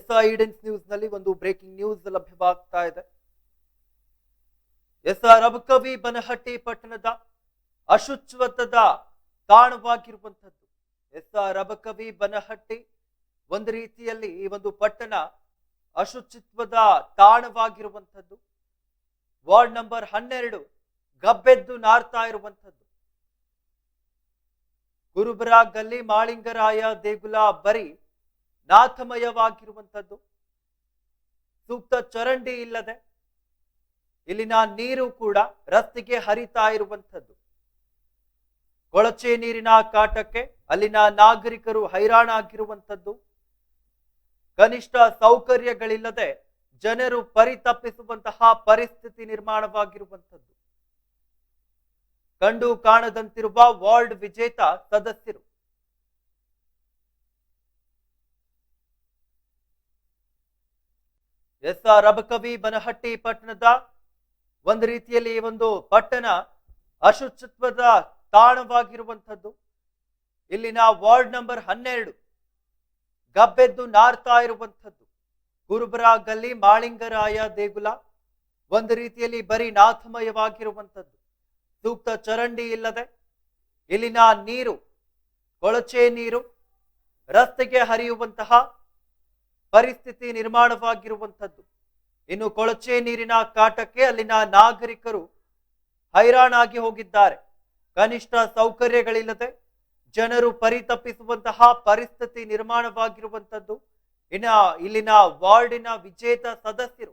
S ಐಡೆನ್ಸ್ ನ್ಯೂಸ್ನಲ್ಲಿ ಒಂದು breaking news ಲಭ್ಯವಾಗ್ತಾ ಇದೆ. S Rabakavi Banahatti ಪಟ್ಟಣದ ಅಶುಚ್ವತದ ತಾಣವಾಗಿರುವಂಥದ್ದು. ಎಸ್ ಆರ್ ರಬಕವಿ ಬನಹಟ್ಟಿ ಒಂದು ರೀತಿಯಲ್ಲಿ ಈ ಒಂದು ಪಟ್ಟಣ ಅಶುಚಿತ್ವದ ತಾಣವಾಗಿರುವಂಥದ್ದು. ವಾರ್ಡ್ ನಂಬರ್ ಹನ್ನೆರಡು ಗಬ್ಬೆದ್ದು ನಾರ್ತಾ ಇರುವಂಥದ್ದು. ಗುರುಬರ ಗಲ್ಲಿ ಮಾಳಿಂಗರಾಯ ದೇಗುಲ ಬರಿ ನಾಥಮಯವಾಗಿರುವಂಥದ್ದು. ಸೂಕ್ತ ಚರಂಡಿ ಇಲ್ಲದೆ ಇಲ್ಲಿನ ನೀರು ಕೂಡ ರಸ್ತೆಗೆ ಹರಿತಾ ಇರುವಂಥದ್ದು. ಕೊಳಚೆ ನೀರಿನ ಕಾಟಕ್ಕೆ ಅಲ್ಲಿನ ನಾಗರಿಕರು ಹೈರಾಣಾಗಿರುವಂಥದ್ದು. ಕನಿಷ್ಠ ಸೌಕರ್ಯಗಳಿಲ್ಲದೆ ಜನರು ಪರಿತಪ್ಪಿಸುವಂತಹ ಪರಿಸ್ಥಿತಿ ನಿರ್ಮಾಣವಾಗಿರುವಂಥದ್ದು. ಕಂಡು ಕಾಣದಂತಿರುವ ವಾರ್ಡ್ ವಿಜೇತ ಸದಸ್ಯರು ಎಸ್ ಆರ್ ಅಬಕವಿ ಬನಹಟ್ಟಿ ಪಟ್ಟಣದ ಒಂದು ರೀತಿಯಲ್ಲಿ ಈ ಒಂದು ಪಟ್ಟಣ ಅಶುಚಿತ್ವದ ತಾಣವಾಗಿರುವಂಥದ್ದು. ಇಲ್ಲಿನ ವಾರ್ಡ್ ನಂಬರ್ ಹನ್ನೆರಡು ಗಬ್ಬೆದ್ದು ನಾರ್ತಾ ಇರುವಂಥದ್ದು. ಗುರುಬರ ಗಲ್ಲಿ ಮಾಳಿಂಗರಾಯ ದೇಗುಲ ಒಂದು ರೀತಿಯಲ್ಲಿ ಬರೀ ನಾಥಮಯವಾಗಿರುವಂಥದ್ದು. ಸೂಕ್ತ ಚರಂಡಿ ಇಲ್ಲದೆ ಇಲ್ಲಿನ ನೀರು, ಕೊಳಚೆ ನೀರು, ರಸ್ತೆಗೆ ಹರಿಯುವಂತಹ ಪರಿಸ್ಥಿತಿ ನಿರ್ಮಾಣವಾಗಿರುವಂಥದ್ದು. ಇನ್ನು ಕೊಳಚೆ ನೀರಿನ ಕಾಟಕ್ಕೆ ಅಲ್ಲಿನ ನಾಗರಿಕರು ಹೈರಾಣಾಗಿ ಹೋಗಿದ್ದಾರೆ. ಕನಿಷ್ಠ ಸೌಕರ್ಯಗಳಿಲ್ಲದೆ ಜನರು ಪರಿತಪ್ಪಿಸುವಂತಹ ಪರಿಸ್ಥಿತಿ ನಿರ್ಮಾಣವಾಗಿರುವಂಥದ್ದು. ಇನ್ನ ಇಲ್ಲಿನ ವಾರ್ಡಿನ ವಿಜೇತ ಸದಸ್ಯರು,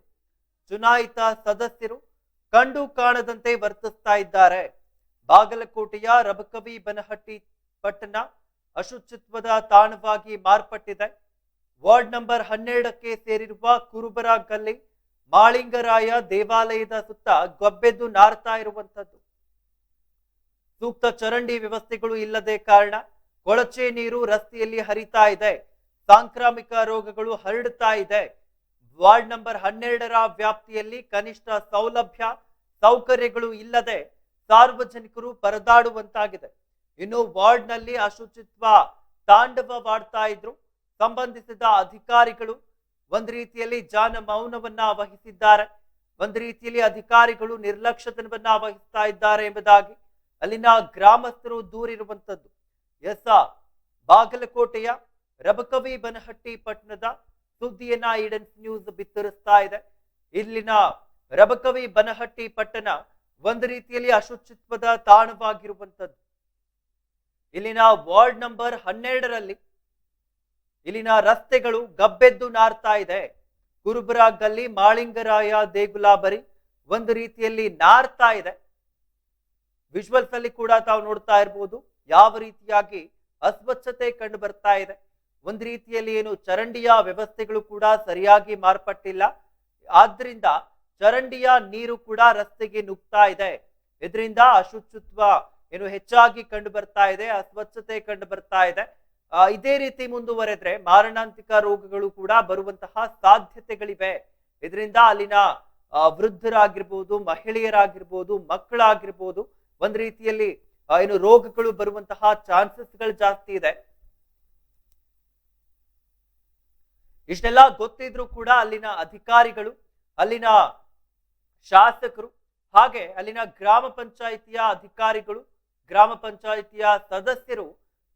ಚುನಾಯಿತ ಸದಸ್ಯರು ಕಂಡು ಕಾಣದಂತೆ ವರ್ತಿಸ್ತಾ ಇದ್ದಾರೆ. ಬಾಗಲಕೋಟೆಯ ರಬಕವಿ ಬನಹಟ್ಟಿ ಪಟ್ಟಣ ಅಶುಚಿತ್ವದ ತಾಣವಾಗಿ ಮಾರ್ಪಟ್ಟಿದೆ. ವಾರ್ಡ್ ನಂಬರ್ ಹನ್ನೆರಡಕ್ಕೆ ಸೇರಿರುವ ಕುರುಬರ ಗಲ್ಲಿ ಮಾಳಿಂಗರಾಯ ದೇವಾಲಯದ ಸುತ್ತ ಗೊಬ್ಬೆದ್ದು ನಾರ್ತಾ ಇರುವಂಥದ್ದು. ಸೂಕ್ತ ಚರಂಡಿ ವ್ಯವಸ್ಥೆಗಳು ಇಲ್ಲದೆ ಕಾರಣ ಕೊಳಚೆ ನೀರು ರಸ್ತೆಯಲ್ಲಿ ಹರಿತಾ ಇದೆ. ಸಾಂಕ್ರಾಮಿಕ ರೋಗಗಳು ಹರಡ್ತಾ ಇದೆ. ವಾರ್ಡ್ ನಂಬರ್ ಹನ್ನೆರಡರ ವ್ಯಾಪ್ತಿಯಲ್ಲಿ ಕನಿಷ್ಠ ಸೌಲಭ್ಯ, ಸೌಕರ್ಯಗಳು ಇಲ್ಲದೆ ಸಾರ್ವಜನಿಕರು ಪರದಾಡುವಂತಾಗಿದೆ. ಇನ್ನು ವಾರ್ಡ್ನಲ್ಲಿ ಅಶುಚಿತ್ವ ತಾಂಡವವಾಡ್ತಾ ಇದ್ರು. ಸಂಬಂಧಿಸಿದ ಅಧಿಕಾರಿಗಳು ಒಂದು ರೀತಿಯಲ್ಲಿ ಜಾನ ಮೌನವನ್ನ ವಹಿಸಿದ್ದಾರೆ. ಒಂದು ರೀತಿಯಲ್ಲಿ ಅಧಿಕಾರಿಗಳು ನಿರ್ಲಕ್ಷ್ಯತನವನ್ನ ವಹಿಸ್ತಾ ಇದ್ದಾರೆ ಎಂಬುದಾಗಿ ಅಲ್ಲಿನ ಗ್ರಾಮಸ್ಥರು ದೂರಿರುವಂತದ್ದು ಎಸ್ ಬಾಗಲಕೋಟೆಯ ರಬಕವಿ ಬನಹಟ್ಟಿ ಪಟ್ಟಣದ ಸುದ್ದಿಯನ್ನ ಈಡನ್ಸ್ ನ್ಯೂಸ್ ಬಿತ್ತರಿಸ್ತಾ ಇದೆ. ಇಲ್ಲಿನ ರಬಕವಿ ಬನಹಟ್ಟಿ ಪಟ್ಟಣ ಒಂದು ರೀತಿಯಲ್ಲಿ ಅಶುಚಿತ್ವದ ತಾಣವಾಗಿರುವಂತದ್ದು ಇಲ್ಲಿನ ವಾರ್ಡ್ ನಂಬರ್ ಹನ್ನೆರಡರಲ್ಲಿ ಇಲ್ಲಿನ ರಸ್ತೆಗಳು ಗಬ್ಬೆದ್ದು ನಾರ್ತಾ ಇದೆ. ಕುರುಬರ ಗಲ್ಲಿ ಮಾಳಿಂಗರಾಯ ದೇಗುಲ ಬರಿ ಒಂದು ರೀತಿಯಲ್ಲಿ ನಾರ್ತಾ ಇದೆ. ವಿಜುವಲ್ಸ್ ಅಲ್ಲಿ ಕೂಡ ತಾವು ನೋಡ್ತಾ ಇರ್ಬೋದು ಯಾವ ರೀತಿಯಾಗಿ ಅಸ್ವಚ್ಛತೆ ಕಂಡು ಬರ್ತಾ ಇದೆ. ಒಂದು ರೀತಿಯಲ್ಲಿ ಏನು ಚರಂಡಿಯ ವ್ಯವಸ್ಥೆಗಳು ಕೂಡ ಸರಿಯಾಗಿ ಮಾರ್ಪಟ್ಟಿಲ್ಲ. ಆದ್ರಿಂದ ಚರಂಡಿಯ ನೀರು ಕೂಡ ರಸ್ತೆಗೆ ನುಗ್ತಾ ಇದೆ. ಇದರಿಂದ ಅಶುಚಿತ್ವ ಏನು ಹೆಚ್ಚಾಗಿ ಕಂಡು ಬರ್ತಾ ಇದೆ, ಅಸ್ವಚ್ಛತೆ ಕಂಡು ಬರ್ತಾ ಇದೆ. ಇದೇ ರೀತಿ ಮುಂದುವರೆದ್ರೆ ಮಾರಣಾಂತಿಕ ರೋಗಗಳು ಕೂಡ ಬರುವಂತಹ ಸಾಧ್ಯತೆಗಳಿವೆ. ಇದರಿಂದ ಅಲ್ಲಿನ ವೃದ್ಧರಾಗಿರ್ಬೋದು, ಮಹಿಳೆಯರಾಗಿರ್ಬೋದು, ಮಕ್ಕಳಾಗಿರ್ಬೋದು ಒಂದ್ ರೀತಿಯಲ್ಲಿ ಏನು ರೋಗಗಳು ಬರುವಂತಹ ಚಾನ್ಸಸ್ಗಳು ಜಾಸ್ತಿ ಇದೆ. ಇಷ್ಟೆಲ್ಲ ಗೊತ್ತಿದ್ರು ಕೂಡ ಅಲ್ಲಿನ ಅಧಿಕಾರಿಗಳು, ಅಲ್ಲಿನ ಶಾಸಕರು, ಹಾಗೆ ಅಲ್ಲಿನ ಗ್ರಾಮ ಪಂಚಾಯಿತಿಯ ಅಧಿಕಾರಿಗಳು, ಗ್ರಾಮ ಪಂಚಾಯಿತಿಯ ಸದಸ್ಯರು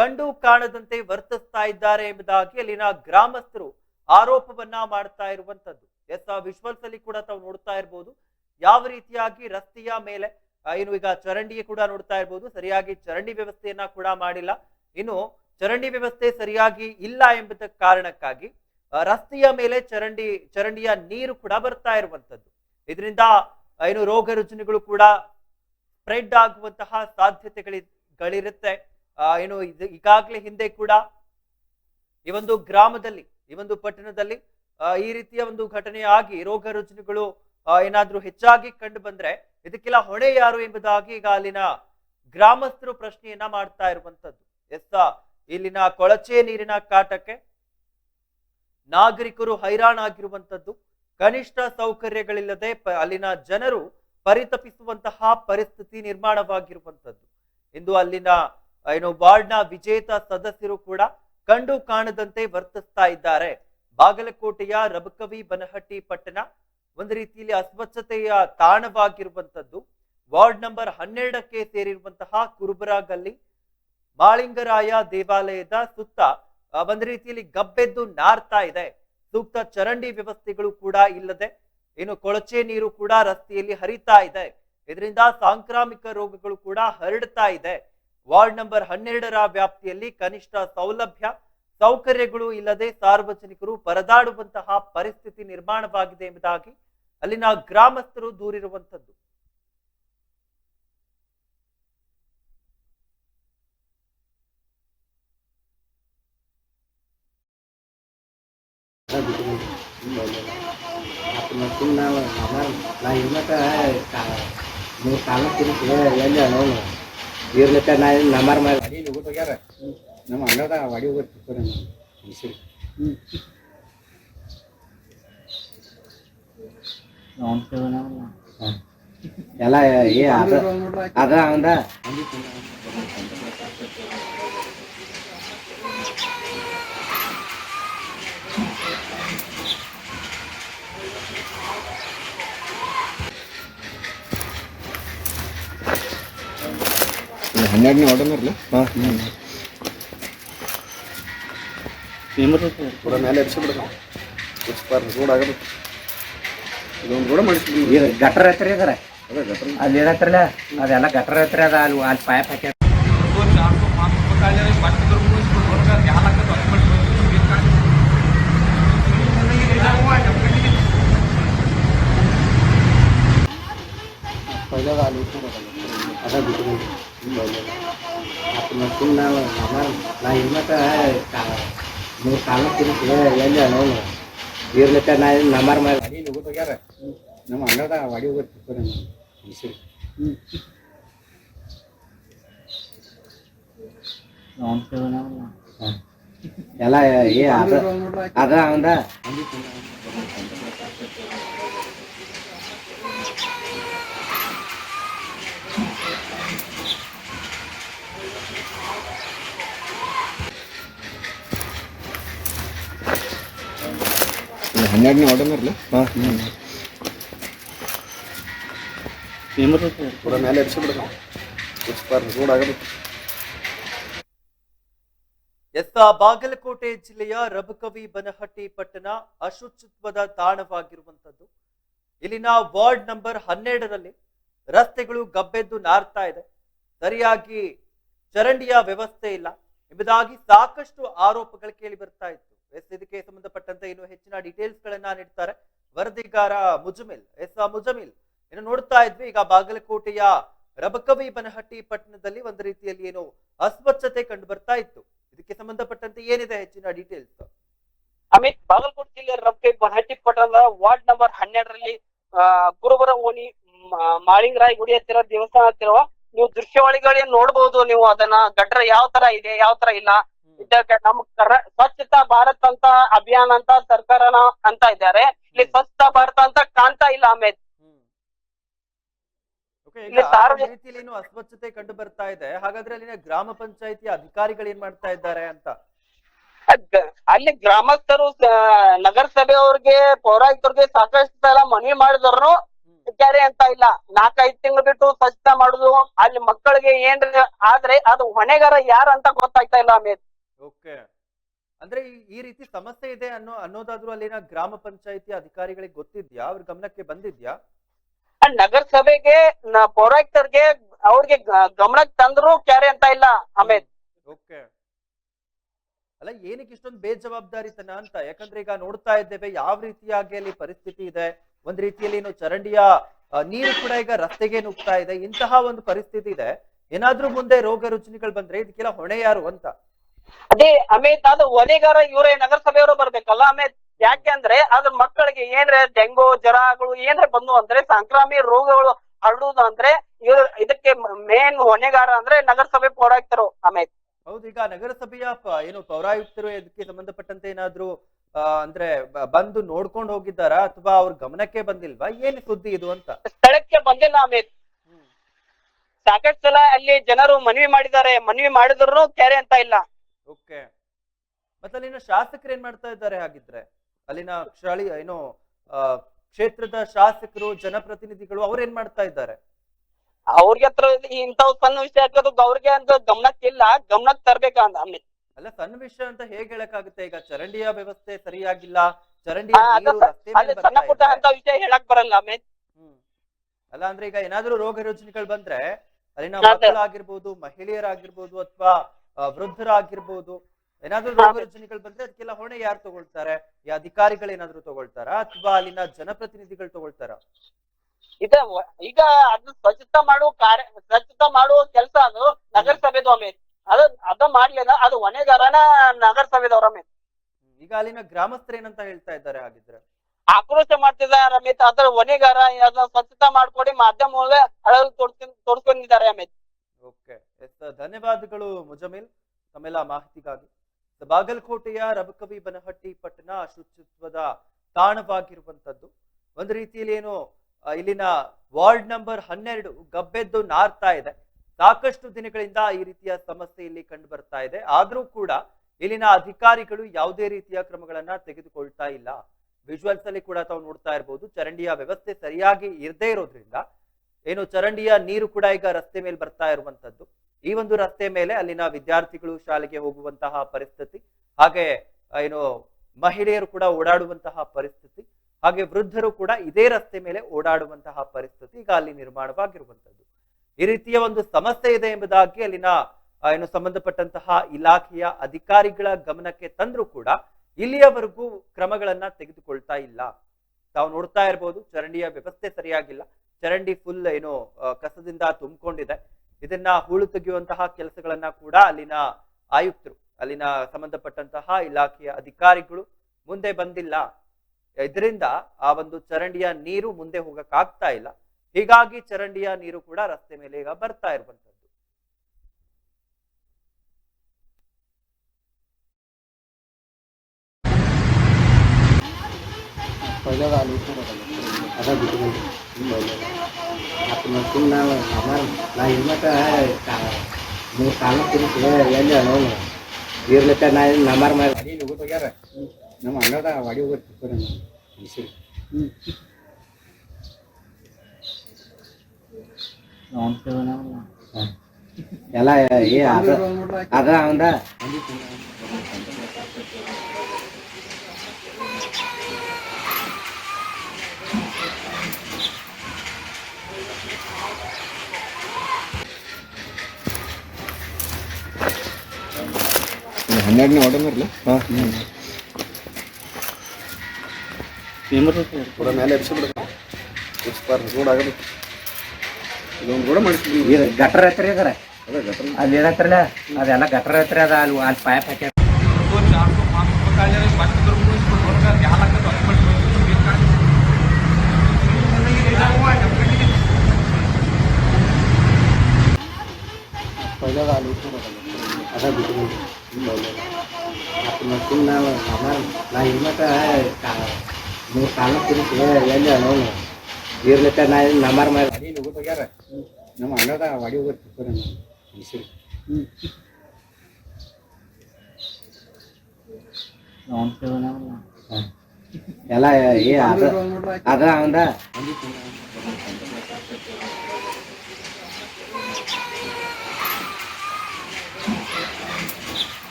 ಕಂಡು ಕಾಣದಂತೆ ವರ್ತಿಸ್ತಾ ಇದ್ದಾರೆ ಎಂಬುದಾಗಿ ಅಲ್ಲಿನ ಗ್ರಾಮಸ್ಥರು ಆರೋಪವನ್ನ ಮಾಡ್ತಾ ಇರುವಂತದ್ದು. ಎಸ್ ವಿಶ್ವಲ್ಸ್ ಅಲ್ಲಿ ಕೂಡ ತಾವು ನೋಡ್ತಾ ಇರ್ಬೋದು. ಯಾವ ರೀತಿಯಾಗಿ ರಸ್ತೆಯ ಮೇಲೆ ಏನು ಈಗ ಚರಂಡಿ ಕೂಡ ನೋಡ್ತಾ ಇರ್ಬೋದು. ಸರಿಯಾಗಿ ಚರಂಡಿ ವ್ಯವಸ್ಥೆಯನ್ನ ಕೂಡ ಮಾಡಿಲ್ಲ. ಇನ್ನು ಚರಂಡಿ ವ್ಯವಸ್ಥೆ ಸರಿಯಾಗಿ ಇಲ್ಲ ಎಂಬುದ ಕಾರಣಕ್ಕಾಗಿ ರಸ್ತೆಯ ಮೇಲೆ ಚರಂಡಿ ಚರಂಡಿಯ ನೀರು ಕೂಡ ಬರ್ತಾ ಇರುವಂತದ್ದು. ಇದರಿಂದ ಏನು ರೋಗ ರುಜಿನಗಳು ಕೂಡ ಸ್ಪ್ರೆಡ್ ಆಗುವಂತಹ ಸಾಧ್ಯತೆಗಳಿ ಗಳಿರುತ್ತೆ. ಆ, ಏನು, ಇದು ಈಗಾಗಲೇ ಹಿಂದೆ ಕೂಡ ಈ ಒಂದು ಗ್ರಾಮದಲ್ಲಿ, ಈ ಒಂದು ಪಟ್ಟಣದಲ್ಲಿ ಈ ರೀತಿಯ ಒಂದು ಘಟನೆ ಆಗಿ ರೋಗ ರುಜಿನಗಳು ಏನಾದ್ರೂ ಹೆಚ್ಚಾಗಿ ಕಂಡು ಬಂದ್ರೆ ಇದಕ್ಕೆಲ್ಲ ಹೊಣೆ ಯಾರು ಎಂಬುದಾಗಿ ಈಗ ಅಲ್ಲಿನ ಗ್ರಾಮಸ್ಥರು ಪ್ರಶ್ನೆಯನ್ನ ಮಾಡ್ತಾ ಇರುವಂತದ್ದು. ಎಸ್ ಇಲ್ಲಿನ ಕೊಳಚೆ ನೀರಿನ ಕಾಟಕ್ಕೆ ನಾಗರಿಕರು ಹೈರಾಣಾಗಿರುವಂತದ್ದು. ಕನಿಷ್ಠ ಸೌಕರ್ಯಗಳಿಲ್ಲದೆ ಅಲ್ಲಿನ ಜನರು ಪರಿತಪಿಸುವಂತಹ ಪರಿಸ್ಥಿತಿ ನಿರ್ಮಾಣವಾಗಿರುವಂತದ್ದು. ಇಂದು ಅಲ್ಲಿನ ಏನು ವಾರ್ಡ್ನ ವಿಜೇತ ಸದಸ್ಯರು ಕೂಡ ಕಂಡು ಕಾಣದಂತೆ ವರ್ತಿಸ್ತಾ ಇದ್ದಾರೆ. ಬಾಗಲಕೋಟೆಯ ರಬಕವಿ ಬನಹಟ್ಟಿ ಪಟ್ಟಣ ಒಂದು ರೀತಿಯಲ್ಲಿ ಅಸ್ವಚ್ಛತೆಯ ತಾಣವಾಗಿರುವಂತದ್ದು ವಾರ್ಡ್ ನಂಬರ್ ಹನ್ನೆರಡಕ್ಕೆ ಸೇರಿರುವಂತಹ ಕುರುಬರ ಗಲ್ಲಿ ಮಾಳಿಂಗರಾಯ ದೇವಾಲಯದ ಸುತ್ತ ಒಂದು ರೀತಿಯಲ್ಲಿ ಗಬ್ಬೆದ್ದು ನಾರ್ತಾ ಇದೆ. ಸೂಕ್ತ ಚರಂಡಿ ವ್ಯವಸ್ಥೆಗಳು ಕೂಡ ಇಲ್ಲದೆ, ಏನು ಕೊಳಚೆ ನೀರು ಕೂಡ ರಸ್ತೆಯಲ್ಲಿ ಹರಿತಾ ಇದೆ. ಇದರಿಂದ ಸಾಂಕ್ರಾಮಿಕ ರೋಗಗಳು ಕೂಡ ಹರಡ್ತಾ ಇದೆ. ವಾರ್ಡ್ ನಂಬರ್ ಹನ್ನೆರಡರ ವ್ಯಾಪ್ತಿಯಲ್ಲಿ ಕನಿಷ್ಠ ಸೌಲಭ್ಯ, ಸೌಕರ್ಯಗಳು ಇಲ್ಲದೆ ಸಾರ್ವಜನಿಕರು ಪರದಾಡುವಂತಹ ಪರಿಸ್ಥಿತಿ ನಿರ್ಮಾಣವಾಗಿದೆ ಎಂಬುದಾಗಿ ಅಲ್ಲಿನ ಗ್ರಾಮಸ್ಥರು ನಾ ಇರ್ಲಕ್ಕ ಮೂರು ಕಾಲ ತಿರುಗಿ ಎಲ್ಲಿ ಅವನು ಇರ್ಲಿಕ್ಕ ನಾ ನಮಾರ ಮಾಡಿ ಅಡಿ ಹೋಗಿ ಹೋಗ್ಯಾರ ನಮ್ಮ ಅಂಗಡ ವಾಡಿ ಹೋಗ್ತಾರೆ ಮನುಷ್ಯರು ಎಲ್ಲ ಏ ಅದ ಅದ ಅವಂದ. ಹನ್ನೆರಡನೇ ಆರ್ಡರ್ ಇರಲಿ. ಹಾಂ. ಪೂರ ಮೇಲೆ ಎಬ್ಸಿಬಿಡೋದು ರೋಡ್ ಆಗಬೇಕು. ಇದೊಂದು ರೋಡ್ ಮಾಡಿಸ್ಬಿಡಿ ಈಗ ಗಟ್ರ ಹತ್ರ ಅದರ ಅದೇ ಗಟ್ರ ಅಲ್ಲಿ ಏನತ್ರಲ್ಲ ಅದೆಲ್ಲ ಗಟ್ರ ಹತ್ರ ಅದ ಅಲ್ಲಿ ಅಲ್ಲಿ ಪೈಪ್ ಹಾಕ್ಯಾರ. ಅದ ನಾವು ನಾ ಇರ್ಲಕ್ಕ ಮೂರು ಕಾಲ ತಿರುಗಿ ಎಲ್ಲಿ ಅವನು ಇರ್ಲಿಕ್ಕ ನಾ ಮಾಡಿ ಅಡಿ ಹೋಗಿ ಹೋಗ್ಯಾರ ನಮ್ಮ ಅಂಗಡ ಹೋಗ್ತಾರೆ ಮನುಷ್ಯರು ಎಲ್ಲ ಏ, ಅದ ಅದ ಅವಂದ. ಹನ್ನೆರಡನೇ ಆರ್ಡರ್ ಇರಲಿ ಹಾಂ. ಪೂರ ಮೇಲೆ ಎಬ್ಸಿಬಿಡೋದು ಎಕ್ಸ್ಪೈರ್ ರೋಡ್ ಆಗಬೇಕು. ಎಸ್ ಆ ಬಾಗಲಕೋಟೆ ಜಿಲ್ಲೆಯ ರಬಕವಿ ಬನಹಟ್ಟಿ ಪಟ್ಟಣ ಅಶುಚಿತ್ವದ ತಾಣವಾಗಿರುವಂತದ್ದು ಇಲ್ಲಿನ ವಾರ್ಡ್ ನಂಬರ್ ಹನ್ನೆರಡರಲ್ಲಿ ರಸ್ತೆಗಳು ಗಬ್ಬೆದ್ದು ನಾರ್ತಾ ಇದೆ. ಸರಿಯಾಗಿ ಚರಂಡಿಯ ವ್ಯವಸ್ಥೆ ಇಲ್ಲ. ಎಂಬುದಾಗಿ ಸಾಕಷ್ಟು ಆರೋಪಗಳು ಕೇಳಿ ಬರ್ತಾ ಇತ್ತು. ಎಸ್ ಇದಕ್ಕೆ ಸಂಬಂಧಪಟ್ಟಂತೆ ಇನ್ನು ಹೆಚ್ಚಿನ ಡೀಟೇಲ್ಸ್ ಗಳನ್ನ ನೀಡ್ತಾರೆ. ವರದಿಗಾರ ಮುಜಮಿಲ್ ಎಸ್ ಆ ಮುಜಮಿಲ್ ಇನ್ನು ನೋಡ್ತಾ ಇದ್ವಿ. ಈಗ ಬಾಗಲಕೋಟೆಯ ರಬಕವಿ ಬನಹಟ್ಟಿ ಪಟ್ಟಣದಲ್ಲಿ ಒಂದು ರೀತಿಯಲ್ಲಿ ಏನು ಅಸ್ವಚ್ಛತೆ ಕಂಡು ಬರ್ತಾ ಇತ್ತು. ಇದಕ್ಕೆ ಸಂಬಂಧಪಟ್ಟಂತೆ ಏನಿದೆ ಹೆಚ್ಚಿನ ಡೀಟೇಲ್ಸ್? ಅಮಿತ್ ಬಾಗಲಕೋಟೆ ಜಿಲ್ಲೆಯ ರಬಕವಿ ಬನಹಟ್ಟಿ ಪಟ್ಟಣದ ವಾರ್ಡ್ ನಂಬರ್ ಹನ್ನೆರಡರಲ್ಲಿ ಆ, ಗುರುಬರ ಓಣಿ ಮಾಳಿಂಗರಾಯ್ ಗುಡಿ ಹತ್ತಿರ ದೇವಸ್ಥಾನ ಹತ್ತಿರುವ ನೀವು ದೃಶ್ಯವಾಳಿಗಳೇ ನೋಡಬಹುದು ನೀವು ಅದನ್ನ ಗಟ್ರ ಯಾವ ತರ ಇದೆ ಯಾವ ತರ ಇಲ್ಲ ಇದಕ್ಕೆ ನಮ್ ಕರ ಸ್ವಚ್ಛತಾ ಭಾರತ್ ಅಂತ ಅಭಿಯಾನ ಅಂತ ಸರ್ಕಾರನ ಅಂತ ಇದ್ದಾರೆ. ಇಲ್ಲಿ ಸ್ವಚ್ಛತಾ ಭಾರತ ಅಂತ ಕಾಣ್ತಾ ಇಲ್ಲ ಅಮೇದ್ ರೀತಿಯಲ್ಲಿ ಅಸ್ವಚ್ಛತೆ ಕಂಡು ಬರ್ತಾ ಇದೆ. ಹಾಗಾದ್ರೆ ಅಲ್ಲಿನ ಗ್ರಾಮ ಪಂಚಾಯತಿ ಅಧಿಕಾರಿಗಳು ಏನ್ ಮಾಡ್ತಾ ಇದ್ದಾರೆ ಅಂತ? ಅಲ್ಲಿ ಗ್ರಾಮಸ್ಥರು ನಗರಸಭೆಯವ್ರಿಗೆ ಪೌರಾಯುಕ್ತರಿಗೆ ಸಾಕಷ್ಟು ಸಲ ಮನವಿ ಮಾಡಿದ್ರು ಕ್ಯಾರೆ ಅಂತ ಇಲ್ಲ. ನಾಲ್ಕೈದು ತಿಂಗಳು ಬಿಟ್ಟು ಸ್ವಚ್ಛತಾ ಮಾಡುದು ಅಲ್ಲಿ ಮಕ್ಕಳಿಗೆ ಏನ್ರಿ ಆದ್ರೆ ಅದು ಹೊಣೆಗಾರ ಯಾರು ಅಂತ ಗೊತ್ತಾಗ್ತಾ ಇಲ್ಲ ಅಮಿತ್ ಓಕೆ. ಅಂದ್ರೆ ಈ- ರೀತಿ ಸಮಸ್ಯೆ ಇದೆ ಅನ್ನೋ ಅನ್ನೋದಾದ್ರೂ ಅಲ್ಲಿನ ಗ್ರಾಮ ಪಂಚಾಯತಿ ಅಧಿಕಾರಿಗಳಿಗೆ ಗೊತ್ತಿದ್ಯಾ? ಅವ್ರ ಗಮನಕ್ಕೆ ಬಂದಿದ್ಯಾ? ನಗರಸಭೆಗೆ ಪೌರಾಯುಕ್ತರಿಗೆ ಅವ್ರಿಗೆ ಗಮನಕ್ಕೆ ತಂದ್ರು ಕ್ಯಾರೆ ಅಂತ ಇಲ್ಲ ಅಮಿತ್ ಓಕೆ. ಅಲ್ಲ ಏನಕ್ಕೆ ಇಷ್ಟೊಂದು ಬೇಜವಾಬ್ದಾರಿತನ ಅಂತ? ಯಾಕಂದ್ರೆ ಈಗ ನೋಡ್ತಾ ಇದ್ದೇವೆ ಯಾವ ರೀತಿಯಾಗಿ ಅಲ್ಲಿ ಪರಿಸ್ಥಿತಿ ಇದೆ? ಒಂದ್ ರೀತಿಯಲ್ಲಿ ಏನು ಚರಂಡಿಯ ನೀರು ಕೂಡ ಈಗ ರಸ್ತೆಗೆ ನುಗ್ತಾ ಇದೆ ಇಂತಹ ಒಂದು ಪರಿಸ್ಥಿತಿ ಇದೆ. ಏನಾದ್ರೂ ಮುಂದೆ ರೋಗ ರುಜಿನಿಗಳು ಬಂದ್ರೆ ಇದಕ್ಕೆಲ್ಲ ಹೊಣೆ ಯಾರು ಅಂತ? ಅದೇ ಅಮಿತ್ ಅದು ಹೊಣೆಗಾರ ಇವರೇ ನಗರಸಭೆಯವರು ಬರ್ಬೇಕಲ್ಲ ಅಮಿತ್? ಯಾಕೆಂದ್ರೆ ಅದ್ರ ಮಕ್ಕಳಿಗೆ ಏನ್ರೆ ಡೆಂಗು ಜ್ವರಗಳು ಏನ್ರೆ ಬಂದು ಅಂದ್ರೆ ಸಾಂಕ್ರಾಮಿ ರೋಗಗಳು ಹರಡುದು ಅಂದ್ರೆ ಇವ್ರು ಇದಕ್ಕೆ ಮೇನ್ ಹೊಣೆಗಾರ ಅಂದ್ರೆ ನಗರಸಭೆ ಪೌರಾಯುಕ್ತರು ಅಮಿತ್? ಹೌದು ಈಗ ನಗರಸಭೆಯ ಏನು ಪೌರಾಯುಕ್ತರು ಇದಕ್ಕೆ ಸಂಬಂಧಪಟ್ಟಂತೆ ಏನಾದ್ರು ಅಂದ್ರೆ ಬಂದು ನೋಡ್ಕೊಂಡು ಹೋಗಿದ್ದಾರ? ಅಥವಾ ಅವ್ರ ಗಮನಕ್ಕೆ ಬಂದಿಲ್ವಾ? ಏನ್ ಸುದ್ದಿ ಇದು ಅಂತ? ಸ್ಥಳಕ್ಕೆ ಬಂದಿಲ್ಲ ಅಮಿತ್. ಸಾಕಷ್ಟು ಸಲ ಅಲ್ಲಿ ಜನರು ಮನವಿ ಮಾಡಿದ್ದಾರೆ. ಮನವಿ ಮಾಡಿದ್ರು ಕ್ಯಾರೆ ಅಂತ ಇಲ್ಲ. ಓಕೆ. ಮತ್ತೆ ಅಲ್ಲಿನ ಶಾಸಕರು ಏನ್ ಮಾಡ್ತಾ ಇದ್ದಾರೆ ಹಾಗಿದ್ರೆ? ಅಲ್ಲಿನ ಕ್ಷಳಿ ಏನು ಆ, ಕ್ಷೇತ್ರದ ಶಾಸಕರು ಜನಪ್ರತಿನಿಧಿಗಳು ಅವ್ರೇನ್ ಮಾಡ್ತಾ ಇದ್ದಾರೆ? ಅವ್ರಿಗೆ ಹತ್ರ ಇಂಥ ಸಣ್ಣ ವಿಷಯ ಹಾಕೋದು ಅವ್ರಿಗೆ ಅಂತ ಗಮನಕ್ಕೆ ಇಲ್ಲ. ಗಮನಕ್ಕೆ ತರ್ಬೇಕಂತ ಅಲ್ಲ ಸಣ್ಣ ವಿಷಯ ಅಂತ ಹೇಗ್ ಹೇಳಕ್ಕಾಗುತ್ತೆ? ಈಗ ಚರಂಡಿಯ ವ್ಯವಸ್ಥೆ ಸರಿಯಾಗಿಲ್ಲ. ಚರಂಡಿ ಸಣ್ಣ ಪುಟ್ಟ ಅಂತ ವಿಷಯ ಹೇಳಕ್ ಬರಲ್ಲ ಹ್ಮ್. ಅಲ್ಲ ಅಂದ್ರೆ ಈಗ ಏನಾದ್ರೂ ರೋಗ ರುಜಿನಗಳು ಬಂದ್ರೆ ಅಲ್ಲಿನ. ಮಕ್ಕಳಾಗಿರ್ಬೋದು ಮಹಿಳೆಯರಾಗಿರ್ಬೋದು ಅಥವಾ ವೃದ್ಧರಾಗಿರ್ಬೋದು. ಏನಾದ್ರೂ ರೋಗ ರುಜಿನಗಳು ಬಂದ್ರೆ ಅದಕ್ಕೆಲ್ಲ ಹೊಣೆ ಯಾರು ತಗೊಳ್ತಾರೆ? ಈ ಅಧಿಕಾರಿಗಳು ಏನಾದ್ರೂ ತಗೊಳ್ತಾರ? ಅಥವಾ ಅಲ್ಲಿನ ಜನಪ್ರತಿನಿಧಿಗಳು ತಗೊಳ್ತಾರ? ಇದ ಈಗ ಅದು ಸ್ವಚ್ಛತಾ ಮಾಡುವ ಕಾರ್ಯ ಸ್ವಚ್ಛತಾ ಮಾಡುವ ಕೆಲಸ ಅದು ನಗರಸಭೆದು ಅದು ಅದ ಅದ ಮಾಡ್ಲಿಲ್ಲ ಅದು ಹೊಣೆಗಾರನ ನಗರಸಭೆದವ್ರ ಅಮಿತ್ ಈಗ ಅಲ್ಲಿನ ಗ್ರಾಮಸ್ಥರು ಏನಂತ ಹೇಳ್ತಾ ಇದ್ದಾರೆ ಹಾಗಿದ್ರೆ? ಆಕ್ರೋಶ ಮಾಡ್ತಿದ್ದಾರೆ ಅಮಿತ್ ಅದ್ರ ಹೊಣೆಗಾರ ಅದನ್ನ ಸ್ವಚ್ಛತಾ ಮಾಡ್ಕೊಡಿ ಮಾಧ್ಯಮ ಅಳಲು ತೋಡ್ಸ್ಕೊಂಡ್ ತೋಡ್ಸ್ಕೊಂಡಿದ್ದಾರೆ ಅಮಿತ್. ಓಕೆ. ಧನ್ಯವಾದಗಳು ಮುಜಮಿಲ್. ತಮ್ಮೆಲ್ಲ ಮಾಹಿತಿಗಾಗಿ. ಬಾಗಲಕೋಟೆಯ ರಬಕವಿ ಬನಹಟ್ಟಿ ಪಟ್ಟಣ ಶುಚಿತ್ವದ ತಾಣವಾಗಿರುವಂತದ್ದು ಒಂದು ರೀತಿಯಲ್ಲಿ ಏನು ಇಲ್ಲಿನ ವಾರ್ಡ್ ನಂಬರ್ ಹನ್ನೆರಡು ಗಬ್ಬೆದ್ದು ನಾರ್ತಾ ಇದೆ. ಸಾಕಷ್ಟು ದಿನಗಳಿಂದ ಈ ರೀತಿಯ ಸಮಸ್ಯೆ ಇಲ್ಲಿ ಕಂಡು ಬರ್ತಾ ಇದೆ. ಆದ್ರೂ ಕೂಡ ಇಲ್ಲಿನ ಅಧಿಕಾರಿಗಳು ಯಾವುದೇ ರೀತಿಯ ಕ್ರಮಗಳನ್ನ ತೆಗೆದುಕೊಳ್ತಾ ಇಲ್ಲ. ವಿಜುವಲ್ಸ್ ಅಲ್ಲಿ ಕೂಡ ತಾವು ನೋಡ್ತಾ ಇರಬಹುದು ಚರಂಡಿಯ ವ್ಯವಸ್ಥೆ ಸರಿಯಾಗಿ ಇರದೇ ಇರೋದ್ರಿಂದ ಏನು ಚರಂಡಿಯ ನೀರು ಕೂಡ ಈಗ ರಸ್ತೆ ಮೇಲೆ ಬರ್ತಾ ಇರುವಂತದ್ದು ಈ ಒಂದು ರಸ್ತೆ ಮೇಲೆ ಅಲ್ಲಿನ ವಿದ್ಯಾರ್ಥಿಗಳು ಶಾಲೆಗೆ ಹೋಗುವಂತಹ ಪರಿಸ್ಥಿತಿ, ಹಾಗೆ ಏನು ಮಹಿಳೆಯರು ಕೂಡ ಓಡಾಡುವಂತಹ ಪರಿಸ್ಥಿತಿ, ಹಾಗೆ ವೃದ್ಧರು ಕೂಡ ಇದೇ ರಸ್ತೆ ಮೇಲೆ ಓಡಾಡುವಂತಹ ಪರಿಸ್ಥಿತಿ ಈಗ ಅಲ್ಲಿ ನಿರ್ಮಾಣವಾಗಿರುವಂತದ್ದು ಈ ರೀತಿಯ ಒಂದು ಸಮಸ್ಯೆ ಇದೆ ಎಂಬುದಾಗಿ ಅಲ್ಲಿನ ಏನು ಸಂಬಂಧಪಟ್ಟಂತಹ ಇಲಾಖೆಯ ಅಧಿಕಾರಿಗಳ ಗಮನಕ್ಕೆ ತಂದ್ರೂ ಕೂಡ ಇಲ್ಲಿಯವರೆಗೂ ಕ್ರಮಗಳನ್ನ ತೆಗೆದುಕೊಳ್ತಾ ಇಲ್ಲ. ತಾವು ನೋಡ್ತಾ ಇರಬಹುದು ಚರಂಡಿಯ ವ್ಯವಸ್ಥೆ ಸರಿಯಾಗಿಲ್ಲ. ಚರಂಡಿ ಫುಲ್ ಏನು ಕಸದಿಂದ ತುಂಬಿಕೊಂಡಿದೆ. ಇದನ್ನ ಹೂಳು ತೆಗೆಯುವಂತಹ ಕೆಲಸಗಳನ್ನ ಕೂಡ ಅಲ್ಲಿನ ಆಯುಕ್ತರು, ಅಲ್ಲಿನ ಸಂಬಂಧಪಟ್ಟಂತಹ ಇಲಾಖೆಯ ಅಧಿಕಾರಿಗಳು ಮುಂದೆ ಬಂದಿಲ್ಲ. ಇದರಿಂದ ಆ ಒಂದು ಚರಂಡಿಯ ನೀರು ಮುಂದೆ ಹೋಗಕ್ಕಾಗ್ತಾ ಇಲ್ಲ. ಹೀಗಾಗಿ ಚರಂಡಿಯ ನೀರು ಕೂಡ ರಸ್ತೆ ಮೇಲೆ ಈಗ ಬರ್ತಾ ಇರುವಂತದ್ದು ಪೈಲವಾಲಿ ನಾ ಹಿಮ್ಮಟ ಮೂರು ಕಾಲ ತಿರುಗಿ ನಾ ನಮಾರ್ ಮಾಡಿ ಅಡಿ ಹೋಗಿ ನಮ್ಮ ಅಂಗಡ ಅಡಿ ಹೋಗಿ ಎಲ್ಲ ಏ, ಅದ ಅದ ಅವಂದ. ಹನ್ನೆರಡನೇ ಆರ್ಡರ್ ಇರಲಿ ಹಾಂ. ಕೂಡ ಮೇಲೆ ಎಬ್ಸಿ ಬಿಡ್ತಾರೆ ರೋಡ್ ಆಗಲಿ ಇದೊಂದು ರೋಡ ಮಾಡಿಸ್ತೀವಿ ಇದು ಗಟ್ರ ಹತ್ರ ಇದಾರೆ. ಅಲ್ಲಿ ಏನತ್ರಲ್ಲ ಅದೆಲ್ಲ ಗಟ್ರ ಹತ್ರ ಅದ ಅಲ್ಲಿ ಅಲ್ಲಿ ಪಾಯಪ್ ಹಾಕಿ ಅದ ಬಿಟ್ಟು ನಾವು ನಾ ಇಮ್ಮಟ ಮೂರು ಕಾಲ ಕುರಿತು ಎಲ್ಲಿ ಅವನು ಇರ್ಲಿಕ್ಕ ನಾ ನಮಾರ ಮಾಡಿ ಅಡಿ ಹೋಗಿ ನಮ್ಮ ಅಣ್ಣದ ಅಡಿ ಹೋಗಿ ಎಲ್ಲ ಏ, ಅದ ಅದ ಅವಂದ.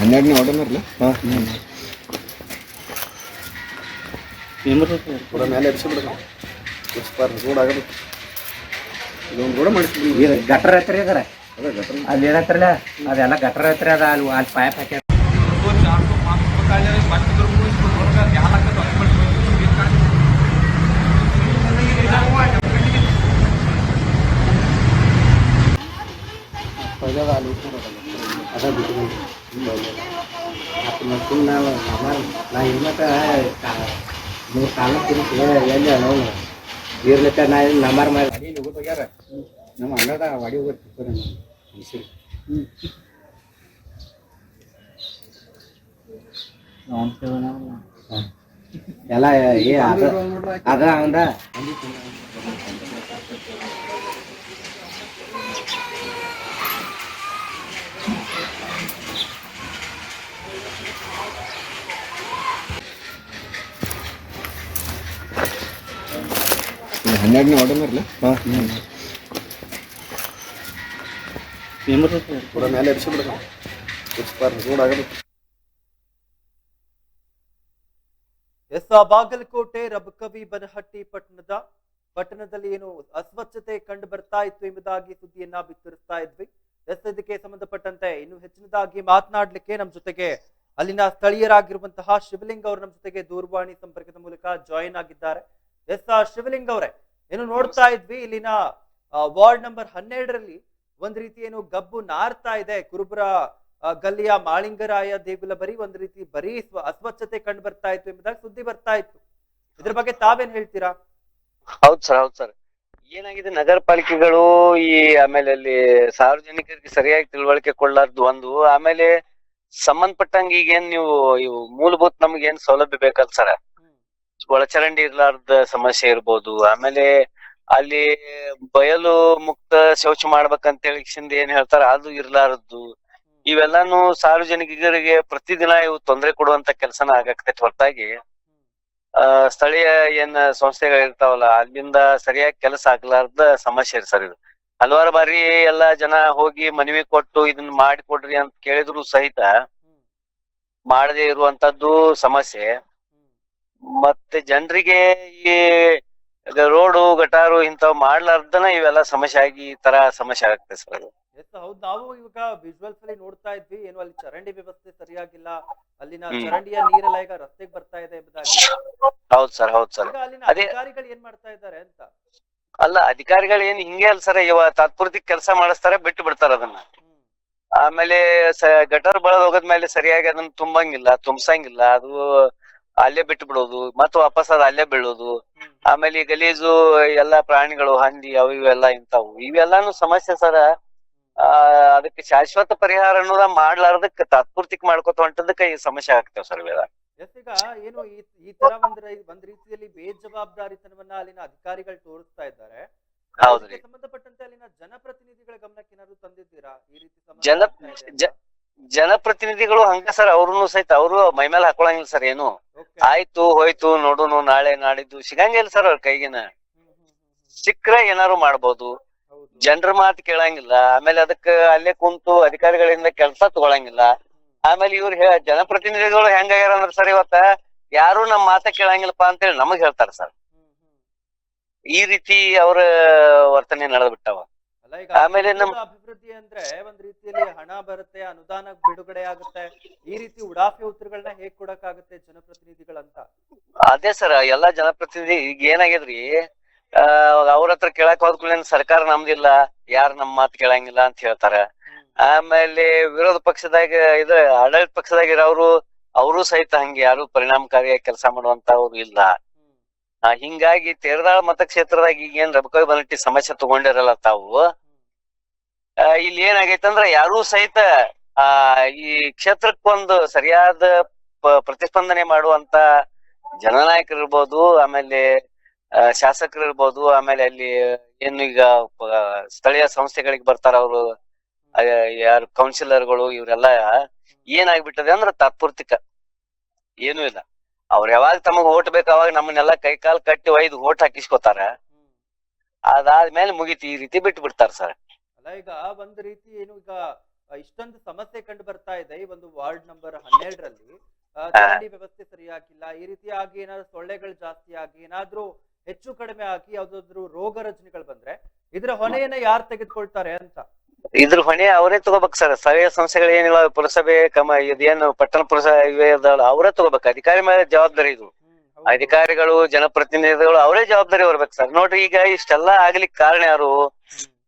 ಹನ್ನೆರಡನೇ ಆರ್ಡರ್ ಇರಲಿ ಹಾಂ. ಪೂರ ಮೇಲೆ ಎಬ್ಸಿಬಿಡ್ಬೇಕು ಎಕ್ಸ್ಪಾರ್ ರೋಡ್ ಆಗಬೇಕು. ಇದೊಂದು ರೋಡ ಮಾಡಿಸ್ಬಿಡಿ ಇದು ಗಟ್ರ ಹತ್ರ ಇದಾರೆ. ಅದೇ ಗಟ್ರ ಅಲ್ಲಿ ಏನತ್ರಲ್ಲ ಅದೆಲ್ಲ ಗಟ್ರ ಹತ್ರ ಅದ ಅಲ್ಲಿ ಅಲ್ಲಿ ಪೈಪ್ ಹಾಕ್ಯಾರ. ಮೂರು ಕಾಲ ತಿರುಗಿ ಎಲ್ಲಿ ಅವನು ಇರ್ಲಿಕ್ಕ ನಾ ನಮಾರ ಮಾಡಿ ವಾಡಿ ಹೋಗ್ಬಿಟ್ಟು ಹೋಗ್ಯಾರ ನಮ್ಮ ಅಣ್ಣದ ವಾಡಿ ಹೋಗ್ಬಿಟ್ಟು ಮನುಷ್ಯರು ಎಲ್ಲ ಏ ಅದ ಅದ ಅವಂದ ಹನ್ನೆರಡನೇ ಆರ್ಡರ್ ಇರಲಿ ಕೂಡ ಮೇಲೆ ಎಸ್ ಬಾಗಲಕೋಟೆ ರಬಕವಿ ಬನಹಟ್ಟಿ ಪಟ್ಟಣದ ಪಟ್ಟಣದಲ್ಲಿ ಏನು ಅಸ್ವಚ್ಛತೆ ಕಂಡು ಬರ್ತಾ ಇತ್ತು ಎಂಬುದಾಗಿ ಸುದ್ದಿಯನ್ನ ಬಿತ್ತರಿಸ್ತಾ ಇದ್ವಿ. ಎಸ್ ಇದಕ್ಕೆ ಸಂಬಂಧಪಟ್ಟಂತೆ ಇನ್ನು ಹೆಚ್ಚಿನದಾಗಿ ಮಾತನಾಡ್ಲಿಕ್ಕೆ ನಮ್ಮ ಜೊತೆಗೆ ಅಲ್ಲಿನ ಸ್ಥಳೀಯರಾಗಿರುವಂತಹ ಶಿವಲಿಂಗ್ ಅವರು ನಮ್ಮ ಜೊತೆಗೆ ದೂರವಾಣಿ ಸಂಪರ್ಕದ ಮೂಲಕ ಜಾಯಿನ್ ಆಗಿದ್ದಾರೆ. ಎಸ್ ಆ ಶಿವಲಿಂಗ್ ಅವರೇ ಏನು ನೋಡ್ತಾ ಇದ್ವಿ. ಇಲ್ಲಿನ ವಾರ್ಡ್ ನಂಬರ್ ಹನ್ನೆರಡರಲ್ಲಿ ಒಂದ್ ರೀತಿ ಏನು ಗಬ್ಬು ನಾರ್ತಾ ಇದೆ. ಕುರುಬರ ಗಲ್ಲಿಯ ಮಾಳಿಂಗರಾಯ ದೇಗುಲ ಬರೀ ಒಂದ್ ರೀತಿ ಬರೀ ಸ್ವ- ಅಸ್ವಚ್ಛತೆ ಕಂಡು ಬರ್ತಾ ಇತ್ತು ಎಂಬುದಾಗಿ ಸುದ್ದಿ ಬರ್ತಾ ಇತ್ತು. ಇದ್ರ ಬಗ್ಗೆ ತಾವೇನ್ ಹೇಳ್ತೀರಾ? ಹೌದ್ ಸರ್ ಹೌದ್ ಸರ್. ಏನಾಗಿದೆ, ನಗರ ಪಾಲಿಕೆಗಳು ಈ, ಆಮೇಲೆ ಅಲ್ಲಿ ಸಾರ್ವಜನಿಕರಿಗೆ ಸರಿಯಾಗಿ ತಿಳುವಳಿಕೆ ಕೊಡ್ಲಾರ್ದು ಒಂದು. ಆಮೇಲೆ ಸಂಬಂಧಪಟ್ಟಂಗೆ ಈಗ ಏನ್ ನೀವು, ಇವು ಮೂಲಭೂತ ನಮ್ಗೆ ಏನ್ ಸೌಲಭ್ಯ ಬೇಕಲ್ಲ ಸರ್? ಒಳಚರಂಡಿ ಇರ್ಲಾರ್ದ ಸಮಸ್ಯೆ ಇರ್ಬೋದು. ಆಮೇಲೆ ಅಲ್ಲಿ ಬಯಲು ಮುಕ್ತ ಶೌಚ ಮಾಡ್ಬೇಕಂತ ಹೇಳಿ ಏನ್ ಹೇಳ್ತಾರ ಅದು ಇರ್ಲಾರದ್ದು ಇವೆಲ್ಲಾನು ಸಾರ್ವಜನಿಕರಿಗೆ ಪ್ರತಿದಿನ ಇವು ತೊಂದರೆ ಕೊಡುವಂತ ಕೆಲಸನ ಆಗಾಕತೈತಿ ಹೊರತಾಗಿ. ಆ ಸ್ಥಳೀಯ ಏನ್ ಸಂಸ್ಥೆಗಳು ಇರ್ತಾವಲ್ಲ ಅಲ್ಲಿಂದ ಸರಿಯಾಗಿ ಕೆಲಸ ಆಗ್ಲಾರ್ದ ಸಮಸ್ಯೆ ಸರ್ ಇದು. ಹಲವಾರು ಬಾರಿ ಎಲ್ಲಾ ಜನ ಹೋಗಿ ಮನವಿ ಕೊಟ್ಟು ಇದನ್ನ ಮಾಡಿಕೊಡ್ರಿ ಅಂತ ಕೇಳಿದ್ರು ಸಹಿತ ಮಾಡದೇ ಇರುವಂತದ್ದು ಸಮಸ್ಯೆ. ಮತ್ತೆ ಜನರಿಗೆ ಈ ರೋಡು ಗಟಾರು ಇಂಥವ್ ಮಾಡ್ಲಾರ್ದನ ಇವೆಲ್ಲ ಸಮಸ್ಯೆ ಆಗಿ ಈ ತರ ಸಮಸ್ಯೆ ಆಗುತ್ತೆ ಸರ್ ಅದು. ಎಸ್ ಹೌದು ನಾವು ಇವಾಗ ವಿಜುವಲ್ಸ್ ಅಲ್ಲಿ ನೋಡ್ತಾ ಇದ್ವಿ. ಏನು ಅಲ್ಲಿ ಚರಂಡಿ ವ್ಯವಸ್ಥೆ ಸರಿಯಾಗಿಲ್ಲ. ಅಲ್ಲಿನ ಹ್ಮ್. ಚರಂಡಿಯ ನೀರೆಲ್ಲ ಈಗ ರಸ್ತೆಗೆ ಬರ್ತಾ ಇದೆ ಎಂಬುದಾಗಿ. ಹೌದ್ ಸರ್ ಹೌದ್ ಸರ್. ಈಗ ಅಲ್ಲಿನ ಅದೇ- ಅಧಿಕಾರಿಗಳು ಏನ್ ಮಾಡ್ತಾ ಇದ್ದಾರೆ ಅಂತ? ಅಲ್ಲ ಅಧಿಕಾರಿಗಳು ಏನ್ ಹಿಂಗೆ ಅಲ್ಲ ಸರ್ ಇವ ತಾತ್ಪೂರ್ತಿ ಕೆಲಸ ಮಾಡಿಸ್ತಾರೆ ಬಿಟ್ಟು ಬಿಡ್ತಾರ ಅದನ್ನ. ಹ್ಮ್. ಆಮೇಲೆ ಸ ಗಟರ್ ಬಳದ್ ಹೋಗದ್ಮೇಲೆ ಸರಿಯಾಗಿ ಅದನ್ನ ತುಂಬಂಗಿಲ್ಲ ತುಂಬಸಂಗಿಲ್ಲ. ಅದು ಅಲ್ಲೇ ಬಿಟ್ಟು ಬಿಡೋದು ಮತ್ತ್ ವಾಪಸ್ ಅದ್ ಅಲ್ಲೇ ಬೀಳೋದು. ಆಮೇಲೆ ಈ ಗಲೀಜು ಎಲ್ಲಾ ಪ್ರಾಣಿಗಳು ಹಂದಿ ಅವು ಇವೆಲ್ಲ ಇಂತಾವು ಇವೆಲ್ಲಾನು ಸಮಸ್ಯೆ ಸರ. ಆ ಅದಕ್ಕೆ ಶಾಶ್ವತ ಪರಿಹಾರ ಅನ್ನೋದ ಮಾಡ್ಲಾರ್ದಕ್ ತಾತ್ಪೂರ್ತಿಕ್ ಮಾಡ್ಕೊತ ಹೊಂಟದಕ್ಕ ಈ ಸಮಸ್ಯೆ ಆಗ್ತಾವ ಸರ್ ಇವೆಲ್ಲ. ಈಗ ಏನು ಈ ತರ ಒಂದ್ ಒಂದ್ ರೀತಿಯಲ್ಲಿ ಬೇಜವಾಬ್ದಾರಿತನವನ್ನ ಅಲ್ಲಿನ ಅಧಿಕಾರಿಗಳು ತೋರಿಸ್ತಾ ಇದ್ದಾರೆ. ಸಂಬಂಧಪಟ್ಟಂತೆ ಅಲ್ಲಿನ ಜನಪ್ರತಿನಿಧಿಗಳ ಗಮನಕ್ಕೆ ಏನಾದ್ರು ತಂದಿದ್ದೀರಾ? ಈ ರೀತಿ ಜನ- ಜನಪ್ರತಿನಿಧಿಗಳು ಹಂಗ ಸರ್ ಅವ್ರುನು ಸಹಿತ ಅವರು ಮೈಮೇಲೆ ಹಾಕೊಳಂಗಿಲ್ಲ ಸರ್ ಏನು. ಆಯ್ತು ಹೋಯ್ತು ನೋಡುನು ನಾಳೆ ನಾಡಿದ್ದು ಸಿಗಂಗಿಲ್ಲ ಸರ್ ಅವ್ರ ಕೈಗಿನ. ಸಿಕ್ಕ್ರೆ ಏನಾರು ಮಾಡ್ಬೋದು. ಜನರ ಮಾತು ಕೇಳಂಗಿಲ್ಲ ಆಮೇಲೆ ಅದಕ್ಕ ಅಲ್ಲೇ ಕುಂತು ಅಧಿಕಾರಿಗಳಿಂದ ಕೆಲಸ ತಗೊಳಂಗಿಲ್ಲ. ಆಮೇಲೆ ಇವ್ರು ಜನಪ್ರತಿನಿಧಿಗಳು ಹೆಂಗಾಗ್ಯಾರ ಅಂದ್ರ ಸರ್ ಇವತ್ತ ಯಾರು ನಮ್ ಮಾತ ಕೇಳಂಗಿಲ್ಲಪ್ಪ ಅಂತೇಳಿ ನಮಗ್ ಹೇಳ್ತಾರ ಸರ್. ಈ ರೀತಿ ಅವ್ರ ವರ್ತನೆ ನಡೆದ್ ಬಿಟ್ಟಾವ. ಅಲ್ಲ ಈಗ ಆಮೇಲೆ ನಮ್ಮ ಅಭಿವೃದ್ಧಿ ಅಂದ್ರೆ ಒಂದ್ ರೀತಿಯಲ್ಲಿ ಹಣ ಬರುತ್ತೆ ಅನುದಾನ ಬಿಡುಗಡೆ ಆಗುತ್ತೆ. ಈ ರೀತಿ ಉಡಾಫೆ ಉತ್ತರಗಳನ್ನ ಹೇಗ್ ಕೊಡಕ್ಕಾಗುತ್ತೆ ಜನಪ್ರತಿನಿಧಿಗಳಂತ? ಅದೇ ಸರ್ ಎಲ್ಲಾ ಜನಪ್ರತಿನಿಧಿ ಈಗ ಏನಾಗ್ಯದ್ರಿ ಆ ಅವ್ರ ಹತ್ರ ಕೇಳಕ್ ಹೋದ್ಕೂಡ್ಲೆ ಸರ್ಕಾರ ನಮ್ದಿಲ್ಲ ಯಾರು ನಮ್ ಮಾತು ಕೇಳಂಗಿಲ್ಲ ಅಂತ ಹೇಳ್ತಾರ. ಆಮೇಲೆ ವಿರೋಧ ಪಕ್ಷದಾಗ ಇದ ಆಡಳಿತ ಪಕ್ಷದಾಗ ಇರೋರು ಅವರು ಸಹಿತ ಹಂಗೆ ಯಾರು ಪರಿಣಾಮಕಾರಿಯಾಗಿ ಕೆಲಸ ಮಾಡುವಂತವ್ರು ಇಲ್ಲ. ಹ್ಮ್. ಆ, ಹಿಂಗಾಗಿ ತೇರದಾಳ ಮತಕ್ಷೇತ್ರದಾಗ ಈಗ ಏನ್ ರಬಕಾಯಿ ಬನಟ್ಟಿ ಸಮಸ್ಯೆ ತಗೊಂಡಿರಲ್ಲ ತಾವು. ಆ, ಇಲ್ಲಿ ಏನಾಗೈತಂದ್ರ ಯಾರೂ ಸಹಿತ ಆ ಈ ಕ್ಷೇತ್ರಕ್ಕೊಂದು ಸರಿಯಾದ ಪ್ರತಿಸ್ಪಂದನೆ ಮಾಡುವಂತ ಜನನಾಯಕರು ಇರ್ಬೋದು ಆಮೇಲೆ ಆ, ಶಾಸಕರು ಇರ್ಬೋದು ಆಮೇಲೆ ಅಲ್ಲಿ ಏನು ಈಗ ಸ್ಥಳೀಯ ಸಂಸ್ಥೆಗಳಿಗೆ ಬರ್ತಾರ ಅವರು ಯಾರು ಕೌನ್ಸಿಲರ್ಗಳು ಇವರೆಲ್ಲ ಏನಾಗ್ಬಿಟ್ಟದೆ ಅಂದ್ರ ತಾತ್ಪೂರ್ತಿಕ. ಏನೂ ಇಲ್ಲ. ಅವ್ರ ಯಾವಾಗ ತಮಗ್ ಓಟ್ ಬೇಕು ಅವಾಗ ನಮ್ಮನ್ನೆಲ್ಲ ಕೈ ಕಾಲ್ ಕಟ್ಟಿ ಒಯ್ದು ಓಟ್ ಹಾಕಿಸ್ಕೊತಾರ. ಅದಾದ್ಮೇಲೆ ಮುಗೀತಿ ಈ ರೀತಿ ಬಿಟ್ಟು ಬಿಡ್ತಾರ ಸರ್. ಅಲ್ಲ ಈಗ ಒಂದ್ ರೀತಿ ಏನು ಈಗ ಇಷ್ಟೊಂದು ಸಮಸ್ಯೆ ಕಂಡು ಬರ್ತಾ ಇದೆ ಈ ಒಂದು ವಾರ್ಡ್ ನಂಬರ್ ಹನ್ನೆರಡರಲ್ಲಿ. ಚರಂಡಿ ವ್ಯವಸ್ಥೆ ಸರಿಯಾಗಿಲ್ಲ ಈ ರೀತಿಯಾಗಿ ಏನಾದ್ರು ಸೊಳ್ಳೆಗಳು ಜಾಸ್ತಿ ಆಗಿ ಏನಾದ್ರೂ ಹೆಚ್ಚು ಕಡಿಮೆ ಆಗಿ ಯಾವ್ದಾದ್ರು ರೋಗ ರಚನೆಗಳು ಬಂದ್ರೆ ಇದ್ರ ಹೊಣೆಯನ್ನ ಯಾರು ತೆಗೆದುಕೊಳ್ತಾರೆ ಅಂತ? ಇದ್ರ ಹೊಣೆ ಅವರೇ ತಗೋಬೇಕು ಸರ್. ಸ್ಥಳೀಯ ಸಂಸ್ಥೆಗಳು ಏನಿಲ್ಲ ಪುರಸಭೆ ಕಮ ಇದೇನು ಪಟ್ಟಣ ಪುರಸಭೆ ಅವರೇ ತಗೋಬೇಕು. ಅಧಿಕಾರಿ ಮೇಲೆ ಜವಾಬ್ದಾರಿ ಇದು. ಅಧಿಕಾರಿಗಳು ಜನಪ್ರತಿನಿಧಿಗಳು ಅವರೇ ಜವಾಬ್ದಾರಿ ಹೊರಬೇಕು ಸರ್. ನೋಡ್ರಿ ಈಗ ಇಷ್ಟೆಲ್ಲಾ ಆಗ್ಲಿಕ್ಕೆ ಕಾರಣ ಯಾರು?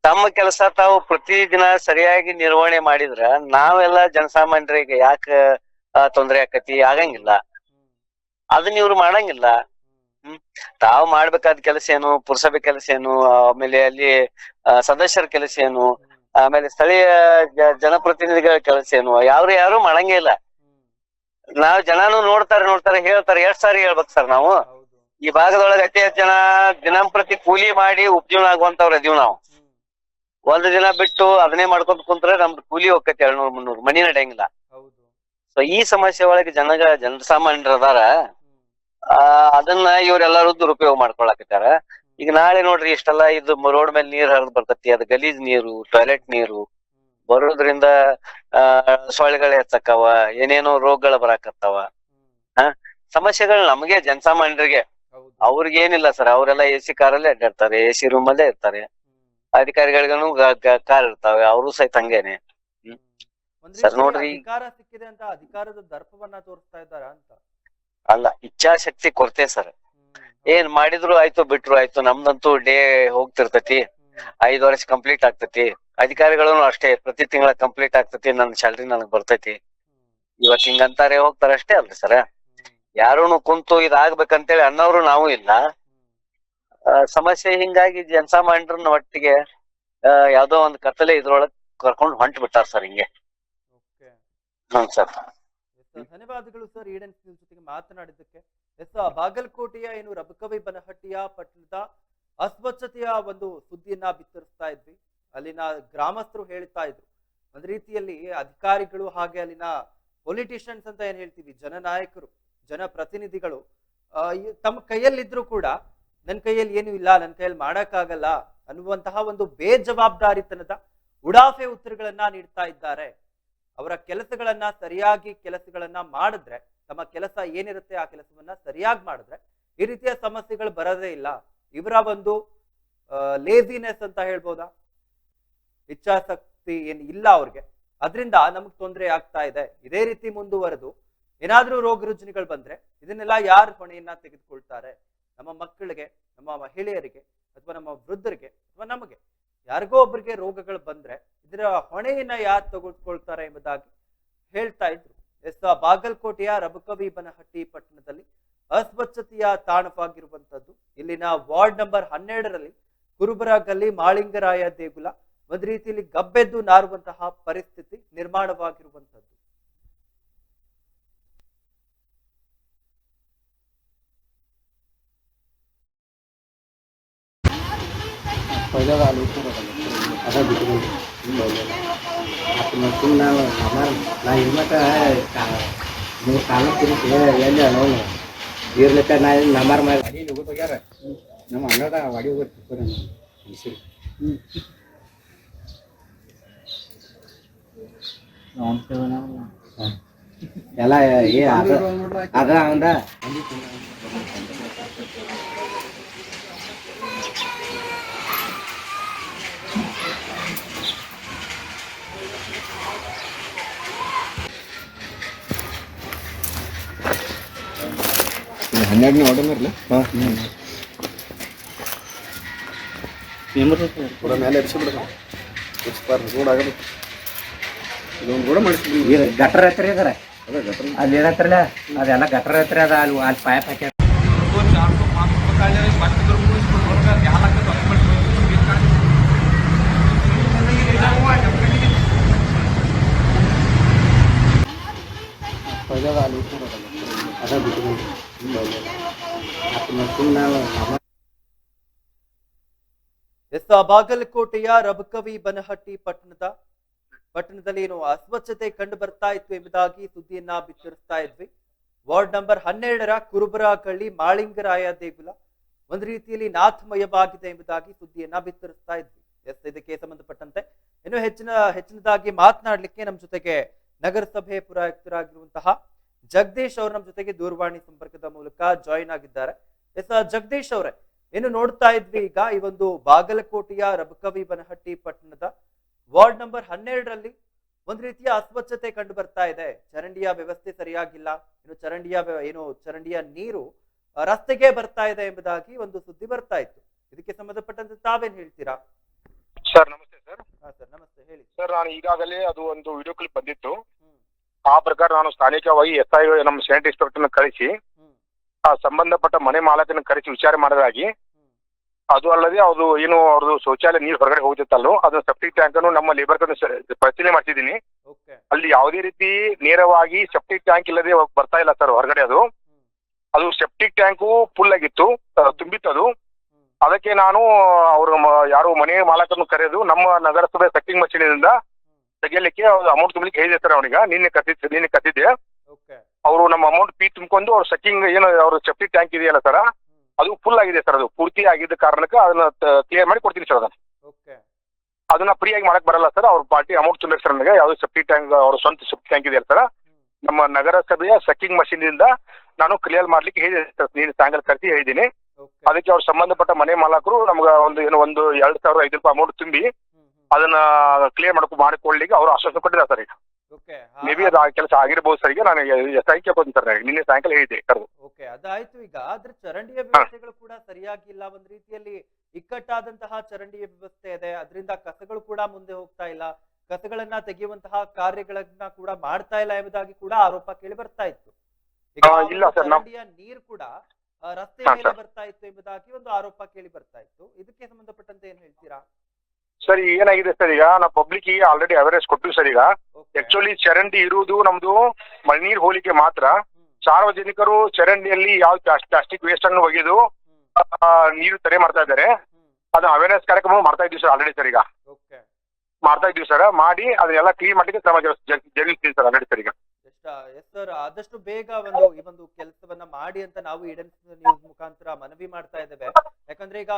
ತಮ್ಮ ಕೆಲಸ ತಾವು ಪ್ರತಿದಿನ ಸರಿಯಾಗಿ ನಿರ್ವಹಣೆ ಮಾಡಿದ್ರ ನಾವೆಲ್ಲ ಜನಸಾಮಾನ್ಯರಿಗೆ ಯಾಕ ತೊಂದರೆ ಆಕತಿ? ಆಗಂಗಿಲ್ಲ. ಅದನ್ನ ಇವ್ರು ಮಾಡಂಗಿಲ್ಲ. ಹ್ಮ್. ತಾವು ಮಾಡ್ಬೇಕಾದ ಕೆಲಸ ಏನು? ಪುರಸಭೆ ಕೆಲಸ ಏನು? ಆಮೇಲೆ ಅಲ್ಲಿ ಸದಸ್ಯರ ಕೆಲಸ ಏನು. ಆಮೇಲೆ ಸ್ಥಳೀಯ ಜನಪ್ರತಿನಿಧಿಗಳ ಕೆಲಸ ಏನು? ಯಾರು ಯಾರು ಮಾಡಂಗೇ ಇಲ್ಲ. ನಾವ್ ಜನಾನು ನೋಡ್ತಾರೆ ನೋಡ್ತಾರೆ, ಹೇಳ್ತಾರೆ. ಎಷ್ಟ್ ಸಾರಿ ಹೇಳ್ಬೇಕು ಸರ್ ನಾವು? ಈ ಭಾಗದೊಳಗೆ ಅತಿ ಹೆಚ್ಚು ಜನ ದಿನಂಪ್ರತಿ ಕೂಲಿ ಮಾಡಿ ಉಪಜೀವನ ಆಗುವಂತವ್ರ ಇದೀವ್ ನಾವು. ಒಂದ್ ದಿನ ಬಿಟ್ಟು ಅದನ್ನೇ ಮಾಡ್ಕೊಂತ ಕುಂತ್ರೆ ನಮ್ದು ಕೂಲಿ ಹೋಗತ್ತೆ ಎರಡ್ನೂರ್, ಮುನ್ನೂರ್. ಮನಿ ನಡೆಯಂಗಿಲ್ಲ. ಸೊ ಈ ಸಮಸ್ಯೆ ಒಳಗೆ ಜನಗ, ಜನಸಾಮಾನ್ಯರ ಅದಾರ. ಅದನ್ನ ಇವರೆಲ್ಲರೂ ದುರುಪಯೋಗ ಮಾಡ್ಕೊಳಕತ್ತಾರ ಈಗ ನಾಳೆ ನೋಡ್ರಿ ಇಷ್ಟೆಲ್ಲ ಇದು ರೋಡ್ ಮೇಲೆ ನೀರ್ ಹರಿದ್ ಬರ್ತತಿ ಅದ್ ಗಲೀಜ್ ನೀರು ಟಾಯ್ಲೆಟ್ ನೀರು. ಬರೋದ್ರಿಂದ ಆ ಸೊಳ್ಳೆಗಳು ಹೆಚ್ಚಕ್ಕವ ಏನೇನೋ ರೋಗಗಳು ಬರಾಕತ್ತಾವ. ಸಮಸ್ಯೆಗಳು ನಮಗೆ ಜನಸಾಮಾನ್ಯರಿಗೆ. ಅವ್ರಿಗೇನಿಲ್ಲ ಅವ್ರಿಗೆ ಏನಿಲ್ಲ ಸರ್ ಅವರೆಲ್ಲ ಎ ಸಿ ಕಾರಲ್ಲೇ ಅಡ್ಡಾಡ್ತಾರೆ ಎ ಸಿ ರೂಮ್ ಅಲ್ಲೇ ಇರ್ತಾರೆ. ಅಧಿಕಾರಿಗಳಿಗೂ ಕಾರ್ ಇರ್ತಾವೆ ಅವರು ಸಹಿತ ಹಂಗೇನೆ. ಸರ್ ನೋಡ್ರಿ. ಅಧಿಕಾರ ಸಿಕ್ಕಿದೆ ಅಂತ ಅಧಿಕಾರದ ದರ್ಪವನ್ನ ತೋರಿಸ್ತಾ ಇದ್ದಾರ ಅಂತ? ಅಲ್ಲ ಇಚ್ಛಾಶಕ್ತಿ ಕೊರತೆ ಸರ್. ಏನ್ ಮಾಡಿದ್ರು ಆಯ್ತು ಬಿಟ್ರು ಆಯ್ತು. ನಮ್ದಂತೂ ಡೇ ಹೋಗ್ತಿರ್ತತಿ. ಐದ್ ವರ್ಷ ಕಂಪ್ಲೀಟ್ ಆಗ್ತತಿ. ಅಧಿಕಾರಿಗಳನ್ನು ಅಷ್ಟೇ ಪ್ರತಿ ತಿಂಗಳ ಕಂಪ್ಲೀಟ್ ಆಗ್ತತಿ. ನನ್ನ ಸ್ಯಾಲ್ರಿ ನನಗ್ ಬರ್ತೈತಿ. ಇವತ್ ಹಿಂಗಂತಾರೆ ಹೋಗ್ತಾರ ಅಷ್ಟೇ ಅಲ್ರಿ ಸರ. ಯಾರೂನು ಕುಂತು ಇದಾಗ್ಬೇಕಂತೇಳಿ ಅನ್ನೋರು ನಾವು ಇಲ್ಲ. ಸಮಸ್ಯೆ ಹಿಂಗಾಗಿ ಜನಸಾಮಾನ್ಯರನ್ನ ಒಟ್ಟಿಗೆ ಯಾವ್ದೋ ಒಂದ್ ಕತ್ತಲೆ ಇದ್ರೊಳಗ್ ಕರ್ಕೊಂಡು ಹೊಂಟ್ ಬಿಟ್ಟಾರ ಸರ್ ಹಿಂಗೆ. Hmm sir. ಧನ್ಯವಾದಗಳು ಸರ್ ಈಡನ್ ಜೊತೆಗೆ ಮಾತನಾಡಿದ್ದಕ್ಕೆ. ಎಸ್ ಬಾಗಲಕೋಟೆಯ ಏನು ರಬಕವಿ ಬನಹಟ್ಟಿಯ ಪಟ್ಟಣದ ಅಸ್ವಚ್ಛತೆಯ ಒಂದು ಸುದ್ದಿಯನ್ನ ಬಿತ್ತರಿಸ್ತಾ ಇದ್ವಿ. ಅಲ್ಲಿನ ಗ್ರಾಮಸ್ಥರು ಹೇಳ್ತಾ ಇದ್ರು. ಒಂದ್ ರೀತಿಯಲ್ಲಿ ಅಧಿಕಾರಿಗಳು ಹಾಗೆ ಅಲ್ಲಿನ ಪೊಲಿಟಿಷಿಯನ್ಸ್ ಅಂತ ಏನ್ ಹೇಳ್ತೀವಿ? ಜನನಾಯಕರು, ಜನಪ್ರತಿನಿಧಿಗಳು ತಮ್ಮ ಕೈಯಲ್ಲಿದ್ರು ಕೂಡ ನನ್ನ ಕೈಯಲ್ಲಿ ಏನು ಇಲ್ಲ ನನ್ನ ಕೈಯಲ್ಲಿ ಮಾಡಕ್ಕಾಗಲ್ಲ ಅನ್ನುವಂತಹ ಒಂದು ಬೇಜವಾಬ್ದಾರಿತನದ ಉಡಾಫೆ ಉತ್ತರಗಳನ್ನ ನೀಡ್ತಾ ಇದ್ದಾರೆ. ಅವರ ಕೆಲಸಗಳನ್ನ ಸರಿಯಾಗಿ ಕೆಲಸಗಳನ್ನ ಮಾಡಿದ್ರೆ ತಮ್ಮ ಕೆಲಸ ಏನಿರುತ್ತೆ ಆ ಕೆಲಸವನ್ನ ಸರಿಯಾಗಿ ಮಾಡಿದ್ರೆ ಈ ರೀತಿಯ ಸಮಸ್ಯೆಗಳು ಬರೋದೇ ಇಲ್ಲ. ಇವರ ಒಂದು ಲೇಸಿನೆಸ್ ಅಂತ ಹೇಳ್ಬೋದಾ? ಇಚ್ಛಾಸಕ್ತಿ ಏನು ಇಲ್ಲ ಅವ್ರಿಗೆ. ಅದರಿಂದ ನಮಗೆ ತೊಂದರೆ ಆಗ್ತಾ ಇದೆ. ಇದೇ ರೀತಿ ಮುಂದುವರೆದು ಏನಾದರೂ ರೋಗ ರುಜಿನಗಳು ಬಂದ್ರೆ ಇದನ್ನೆಲ್ಲ ಯಾರು ಹೊಣೆಯನ್ನ ತೆಗೆದುಕೊಳ್ತಾರೆ? ನಮ್ಮ ಮಕ್ಕಳಿಗೆ, ನಮ್ಮ ಮಹಿಳೆಯರಿಗೆ ಅಥವಾ ನಮ್ಮ ವೃದ್ಧರಿಗೆ ಅಥವಾ ನಮಗೆ. ಯಾರಿಗೋ ಒಬ್ಬರಿಗೆ ರೋಗಗಳು ಬಂದ್ರೆ ಇದರ ಹೊಣೆಯನ್ನ ಯಾರು ತೆಗೆದುಕೊಳ್ತಾರೆ ಎಂಬುದಾಗಿ ಹೇಳ್ತಾ ಇದ್ರು. ಎಸ್ ಬಾಗಲಕೋಟೆಯ ರಬಕವಿ ಬನಹಟ್ಟಿ ಪಟ್ಟಣದಲ್ಲಿ ಅಸ್ವಚ್ಛತೆಯ ತಾಣವಾಗಿರುವಂತದ್ದು. ಇಲ್ಲಿನ ವಾರ್ಡ್ ನಂಬರ್ ಹನ್ನೆರಡರಲ್ಲಿ ಕುರುಬರ ಗಲ್ಲಿ ಮಾಳಿಂಗರಾಯ ದೇಗುಲ, ಒಂದ್ ರೀತಿಯಲ್ಲಿ ಗಬ್ಬೆದ್ದು ನಾರುವಂತಹ ಪರಿಸ್ಥಿತಿ ನಿರ್ಮಾಣವಾಗಿರುವಂತದ್ದು. அப்படின்னாங்க ஆனால் நான் ಇರ್ಲಕ್ಕ ಮೂರು ಕಾಲ ತಿರುಗಿ ಎಲ್ಲಿ ನಾವು ಇರ್ಲಕ್ಕ ನಾ ನಮ್ಮಾರ ಮಾಡಿ ಅಡಿ ಹೋಗಿ ಹೋಗ್ಯಾರ ನಮ್ಮ ಅಣ್ಣದ ಅಡಿ ಹೋಗಿ ತಿಕ್ಕೋರ ಹೆಸರು ಎಲ್ಲ ಏ ಅದ ಅದ ಅವಂದ ಹನ್ನೆರಡನೇ ಒಡಮಿರಲ ಕೂಡ ಮೇಲೆ ಎಬ್ಸಿ ಬಿಡೋದು ರೋಡ್ ಆಗೋದು ಇದೊಂದು ರೋಡ ಮಾಡಿಸ್ತೀವಿ ಗಟ್ರ ಹತ್ರ ಇದಾರೆ. ಅಲ್ಲಿ ಏನತ್ರಲ್ಲ ಅದೆಲ್ಲ ಗಟ್ರ ಹತ್ರ ಅದ ಅಲ್ಲಿ ಅಲ್ಲಿ ಪಾಯಪ್ ಹಾಕ್ಯಾರ. ಅದ ಬಿಟ್ಟು. ಎಸ್ ಬಾಗಲಕೋಟೆಯ ರಬಕವಿ ಬನಹಟ್ಟಿ ಪಟ್ಟಣದ ಪಟ್ಟಣದಲ್ಲಿ ಏನು ಅಸ್ವಚ್ಛತೆ ಕಂಡು ಬರ್ತಾ ಇತ್ತು ಎಂಬುದಾಗಿ ಸುದ್ದಿಯನ್ನ ಬಿತ್ತರಿಸ್ತಾ ಇದ್ವಿ. ವಾರ್ಡ್ ನಂಬರ್ ಹನ್ನೆರಡರ ಕುರುಬರಕಳ್ಳಿ ಮಾಳಿಂಗರಾಯ ದೇಗುಲ ಒಂದು ರೀತಿಯಲ್ಲಿ ನಾಥಮಯವಾಗಿದೆ ಎಂಬುದಾಗಿ ಸುದ್ದಿಯನ್ನ ಬಿತ್ತರಿಸ್ತಾ ಇದ್ವಿ. ಎಸ್, ಇದಕ್ಕೆ ಸಂಬಂಧಪಟ್ಟಂತೆ ಇನ್ನು ಹೆಚ್ಚಿನ, ಹೆಚ್ಚಿನದಾಗಿ ಮಾತನಾಡಲಿಕ್ಕೆ ನಮ್ಮ ಜೊತೆಗೆ ನಗರಸಭೆ ಪುರಾಯುಕ್ತರಾಗಿರುವಂತಹ ಜಗದೀಶ್ ಅವರು ನಮ್ಮ ಜೊತೆಗೆ ದೂರವಾಣಿ ಸಂಪರ್ಕದ ಮೂಲಕ ಜಾಯಿನ್ ಆಗಿದ್ದಾರೆ. ಎಸ್ ಜಗದೀಶ್ ಅವರೇ ಏನು ನೋಡ್ತಾ ಇದ್ವಿ ಈಗ ಈ ಒಂದು ಬಾಗಲಕೋಟೆಯ ರಬಕವಿ ಬನಹಟ್ಟಿ ಪಟ್ಟಣದ ವಾರ್ಡ್ ನಂಬರ್ ಹನ್ನೆರಡರಲ್ಲಿ ಒಂದ್ ರೀತಿಯ ಅಸ್ವಚ್ಛತೆ ಕಂಡು ಬರ್ತಾ ಇದೆ. ಚರಂಡಿಯ ವ್ಯವಸ್ಥೆ ಸರಿಯಾಗಿಲ್ಲ. ಇನ್ನು ಚರಂಡಿಯ ಏನು ಚರಂಡಿಯ ನೀರು ರಸ್ತೆಗೆ ಬರ್ತಾ ಇದೆ ಎಂಬುದಾಗಿ ಒಂದು ಸುದ್ದಿ ಬರ್ತಾ ಇತ್ತು. ಇದಕ್ಕೆ ಸಂಬಂಧಪಟ್ಟಂತೆ ತಾವೇನ್ ಹೇಳ್ತೀರಾ? ಸರ್ ನಮಸ್ತೆ ಸರ್. ಹಾ ಸರ್ ನಮಸ್ತೆ ಹೇಳಿ. ಸರ್ ನಾನು ಈಗಾಗಲೇ ಅದು ಒಂದು ವಿಡಿಯೋ ಕ್ಲಿಪ್ ಬಂದಿತ್ತು. ಆ ಪ್ರಕಾರ ನಾನು ಸ್ಥಾನಿಕವಾಗಿ ಎಸ್ ಐ ನಮ್ಮ ಸೆನೆಟ್ ಇನ್ಸ್ಪೆಕ್ಟರ್ನ ಕಳಿಸಿ ಆ ಸಂಬಂಧಪಟ್ಟ ಮನೆ ಮಾಲಕನ ಕರೆಸಿ ವಿಚಾರ ಮಾಡೋದಾಗಿ ಅದು ಅಲ್ಲದೆ ಅದು ಏನು ಅವ್ರದ್ದು ಶೌಚಾಲಯ ನೀರು ಹೊರಗಡೆ ಹೋಗುತ್ತಲ್ಲೋ ಅದು ಸೆಪ್ಟಿಕ್ ಟ್ಯಾಂಕ್ ಅನ್ನು ನಮ್ಮ ಲೇಬರ್ ಪರಿಶೀಲನೆ ಮಾಡ್ತಿದ್ದೀನಿ ಅಲ್ಲಿ ಯಾವುದೇ ರೀತಿ ನೇರವಾಗಿ ಸೆಪ್ಟಿಕ್ ಟ್ಯಾಂಕ್ ಇಲ್ಲದೆ ಬರ್ತಾ ಇಲ್ಲ ಸರ್ ಹೊರಗಡೆ ಅದು. ಅದು ಸೆಪ್ಟಿಕ್ ಟ್ಯಾಂಕು ಫುಲ್ ಆಗಿತ್ತು ತುಂಬಿತ್ತು ತುಂಬಿತ್ತದು. ಅದಕ್ಕೆ ನಾನು ಅವರು ಯಾರು ಮನೆ ಮಾಲಕರನ್ನು ಕರೆದು ನಮ್ಮ ನಗರಸಭೆ ಸೆಟ್ಟಿಂಗ್ ಮಷೀನಿಂದ ತೆಗಿಯಲಿಕ್ಕೆ ಅಮೌಂಟ್ ತುಂಬಲಿಕ್ಕೆ ಹೇಳಿದೆ ಸರ್ ಅವನಿಗೆ. ನಿನ್ನೆ ಕತ್ತಿದ್ದೆ ನಿನ್ನೆ ಕತ್ತಿದ್ದೆ ಓಕೆ ಅವರು ನಮ್ಮ ಅಮೌಂಟ್ ಪಿ ತುಂಬಿಕೊಂಡು ಅವ್ರ ಸೆಕ್ಕಿಂಗ್ ಏನು ಅವ್ರ ಸೆಫ್ಟಿ ಟ್ಯಾಂಕ್ ಇದೆಯಲ್ಲ ಸರ್ ಅದು ಫುಲ್ ಆಗಿದೆ ಸರ್ ಅದು. ಪೂರ್ತಿ ಆಗಿದ್ದ ಕಾರಣಕ್ಕೆ ಅದನ್ನ ಕ್ಲಿಯರ್ ಮಾಡಿ ಕೊಡ್ತೀನಿ ಸರ್ ಅದನ್ನ. ಓಕೆ ಅದನ್ನ ಫ್ರೀ ಆಗಿ ಮಾಡಕ್ ಬರಲ್ಲ ಸರ್ ಅವ್ರ ಪಾರ್ಟಿ ಅಮೌಂಟ್ ತುಂಬಿರ್ ಸರ್ ನನಗೆ. ಯಾವ್ದು ಸೆಫ್ಟಿ ಟ್ಯಾಂಕ್ ಅವ್ರ ಸ್ವಂತ ಸೆಫ್ಟಿ ಟ್ಯಾಂಕ್ ಇದೆಯಲ್ಲ ಸರ್ ನಮ್ಮ ನಗರಸಭೆಯ ಸಕ್ಕಿಂಗ್ ಮಷೀನ್ ಇಂದ ನಾನು ಕ್ಲಿಯರ್ ಮಾಡ್ಲಿಕ್ಕೆ ಹೇಳಿದೆ ಸರ್ ನೀನು ಸಾಯಂಕಾಲ ಕರೆಸಿ ಹೇಳಿದ್ದೀನಿ. ಅದಕ್ಕೆ ಅವ್ರ ಸಂಬಂಧಪಟ್ಟ ಮನೆ ಮಾಲಕರು ನಮ್ಗೆ ಒಂದು ಏನು ಒಂದು ಎರಡ್ ಸಾವಿರ ಐದು ರೂಪಾಯಿ ಅಮೌಂಟ್ ತುಂಬಿ ಅದನ್ನ ಕ್ಲಿಯರ್ ಮಾಡ್ಕೊ ಮಾಡಿಕೊಳ್ಳಿಕ್ಕೆ ಅವರು ಆಶ್ವಾಸನೆ ಕೊಟ್ಟಿದ್ದಾರೆ ಸರ್ ಈಗ. ಓಕೆ ಮೇ ಬಿ ಅದು ಆ ಕೆಲಸ ಆಗಿರ್ಬೋದು ಸರ್. ಈಗ ನಾನು ಎಸ್ ಐ ಸರ್ ನಿನ್ನೆ ಸಾಯಂಕಾಲ ಹೇಳಿದೆ ಕರೆದು. ಓಕೆ ಅದಾಯ್ತು ಈಗ. ಆದ್ರೆ ಚರಂಡಿಯ ವ್ಯವಸ್ಥೆಗಳು ಕೂಡ ಸರಿಯಾಗಿಲ್ಲ. ಒಂದ್ ರೀತಿಯಲ್ಲಿ ಇಕ್ಕಟ್ಟಾದಂತಹ ಚರಂಡಿಯ ವ್ಯವಸ್ಥೆ ಇದೆ. ಅದರಿಂದ ಕಸಗಳು ಕೂಡ ಮುಂದೆ ಹೋಗ್ತಾ ಇಲ್ಲ. ಕಸಗಳನ್ನ ತೆಗೆಯುವಂತಹ ಕಾರ್ಯಗಳನ್ನ ಕೂಡ ಮಾಡ್ತಾ ಇಲ್ಲ ಎಂಬುದಾಗಿ ಕೂಡ ಆರೋಪ ಕೇಳಿ ಬರ್ತಾ ಇತ್ತು. ಈಗ ಇಲ್ಲ ಸರ್, ಚರಂಡಿಯ ನೀರು ಕೂಡ ಆ, ರಸ್ತೆ ಮೇಲೆ ಬರ್ತಾ ಇತ್ತು ಎಂಬುದಾಗಿ ಒಂದು ಆರೋಪ ಕೇಳಿ ಬರ್ತಾ ಇತ್ತು. ಇದಕ್ಕೆ ಸಂಬಂಧಪಟ್ಟಂತೆ ಏನ್ ಹೇಳ್ತೀರಾ? ಸರ್ ಏನಾಗಿದೆ ಸರ್ ಈಗ? ನಾವು ಪಬ್ಲಿಕ್ಗೆ ಆಲ್ರೆಡಿ ಅವೇರ್ನೆಸ್ ಕೊಟ್ಟಿವಿ ಸರ್ ಈಗ. ಆಕ್ಚುಲಿ ಚರಂಡಿ ಇರುವುದು ನಮ್ದು ಮಣ್ಣೀರ್ ಹೋಲಿಕೆ ಮಾತ್ರ. ಸಾರ್ವಜನಿಕರು ಚರಂಡಿಯಲ್ಲಿ ಯಾವ ಪ್ಲಾಸ್ಟಿಕ್ ವೇಸ್ಟ್ ಅನ್ನು ಒಗೆದು ನೀರು ತಡೆ ಮಾಡ್ತಾ ಇದ್ದಾರೆ. ಅದು ಅವೇರ್ನೆಸ್ ಕಾರ್ಯಕ್ರಮ ಮಾಡ್ತಾ ಇದ್ದೀವಿ ಸರ್ ಆಲ್ರೆಡಿ ಸರ್ ಈಗ. ಮಾಡ್ತಾ ಇದ್ದೀವಿ ಸರ್ ಮಾಡಿ ಅದನ್ನೆಲ್ಲ ಕ್ಲೀನ್ ಮಾಡಿದ್ರೆ ಕ್ರಮ ಜರುಗಿಸ್- ಜರುಗಿಸ್- ಜರುಗಿಸ್ತೀವಿ ಸರ್ ಆಲ್ರೆಡಿ ಸರ್ ಈಗ. ಎಸ್ ಸರ್ ಆದಷ್ಟು ಬೇಗ ಒಂದು ಈ ಒಂದು ಕೆಲಸವನ್ನ ಮಾಡಿ ಅಂತ ನಾವು ಈಡನ್ ನ್ಯೂಸ್ ಮುಖಾಂತರ ಮನವಿ ಮಾಡ್ತಾ ಇದ್ದೇವೆ. ಯಾಕಂದ್ರೆ ಈಗ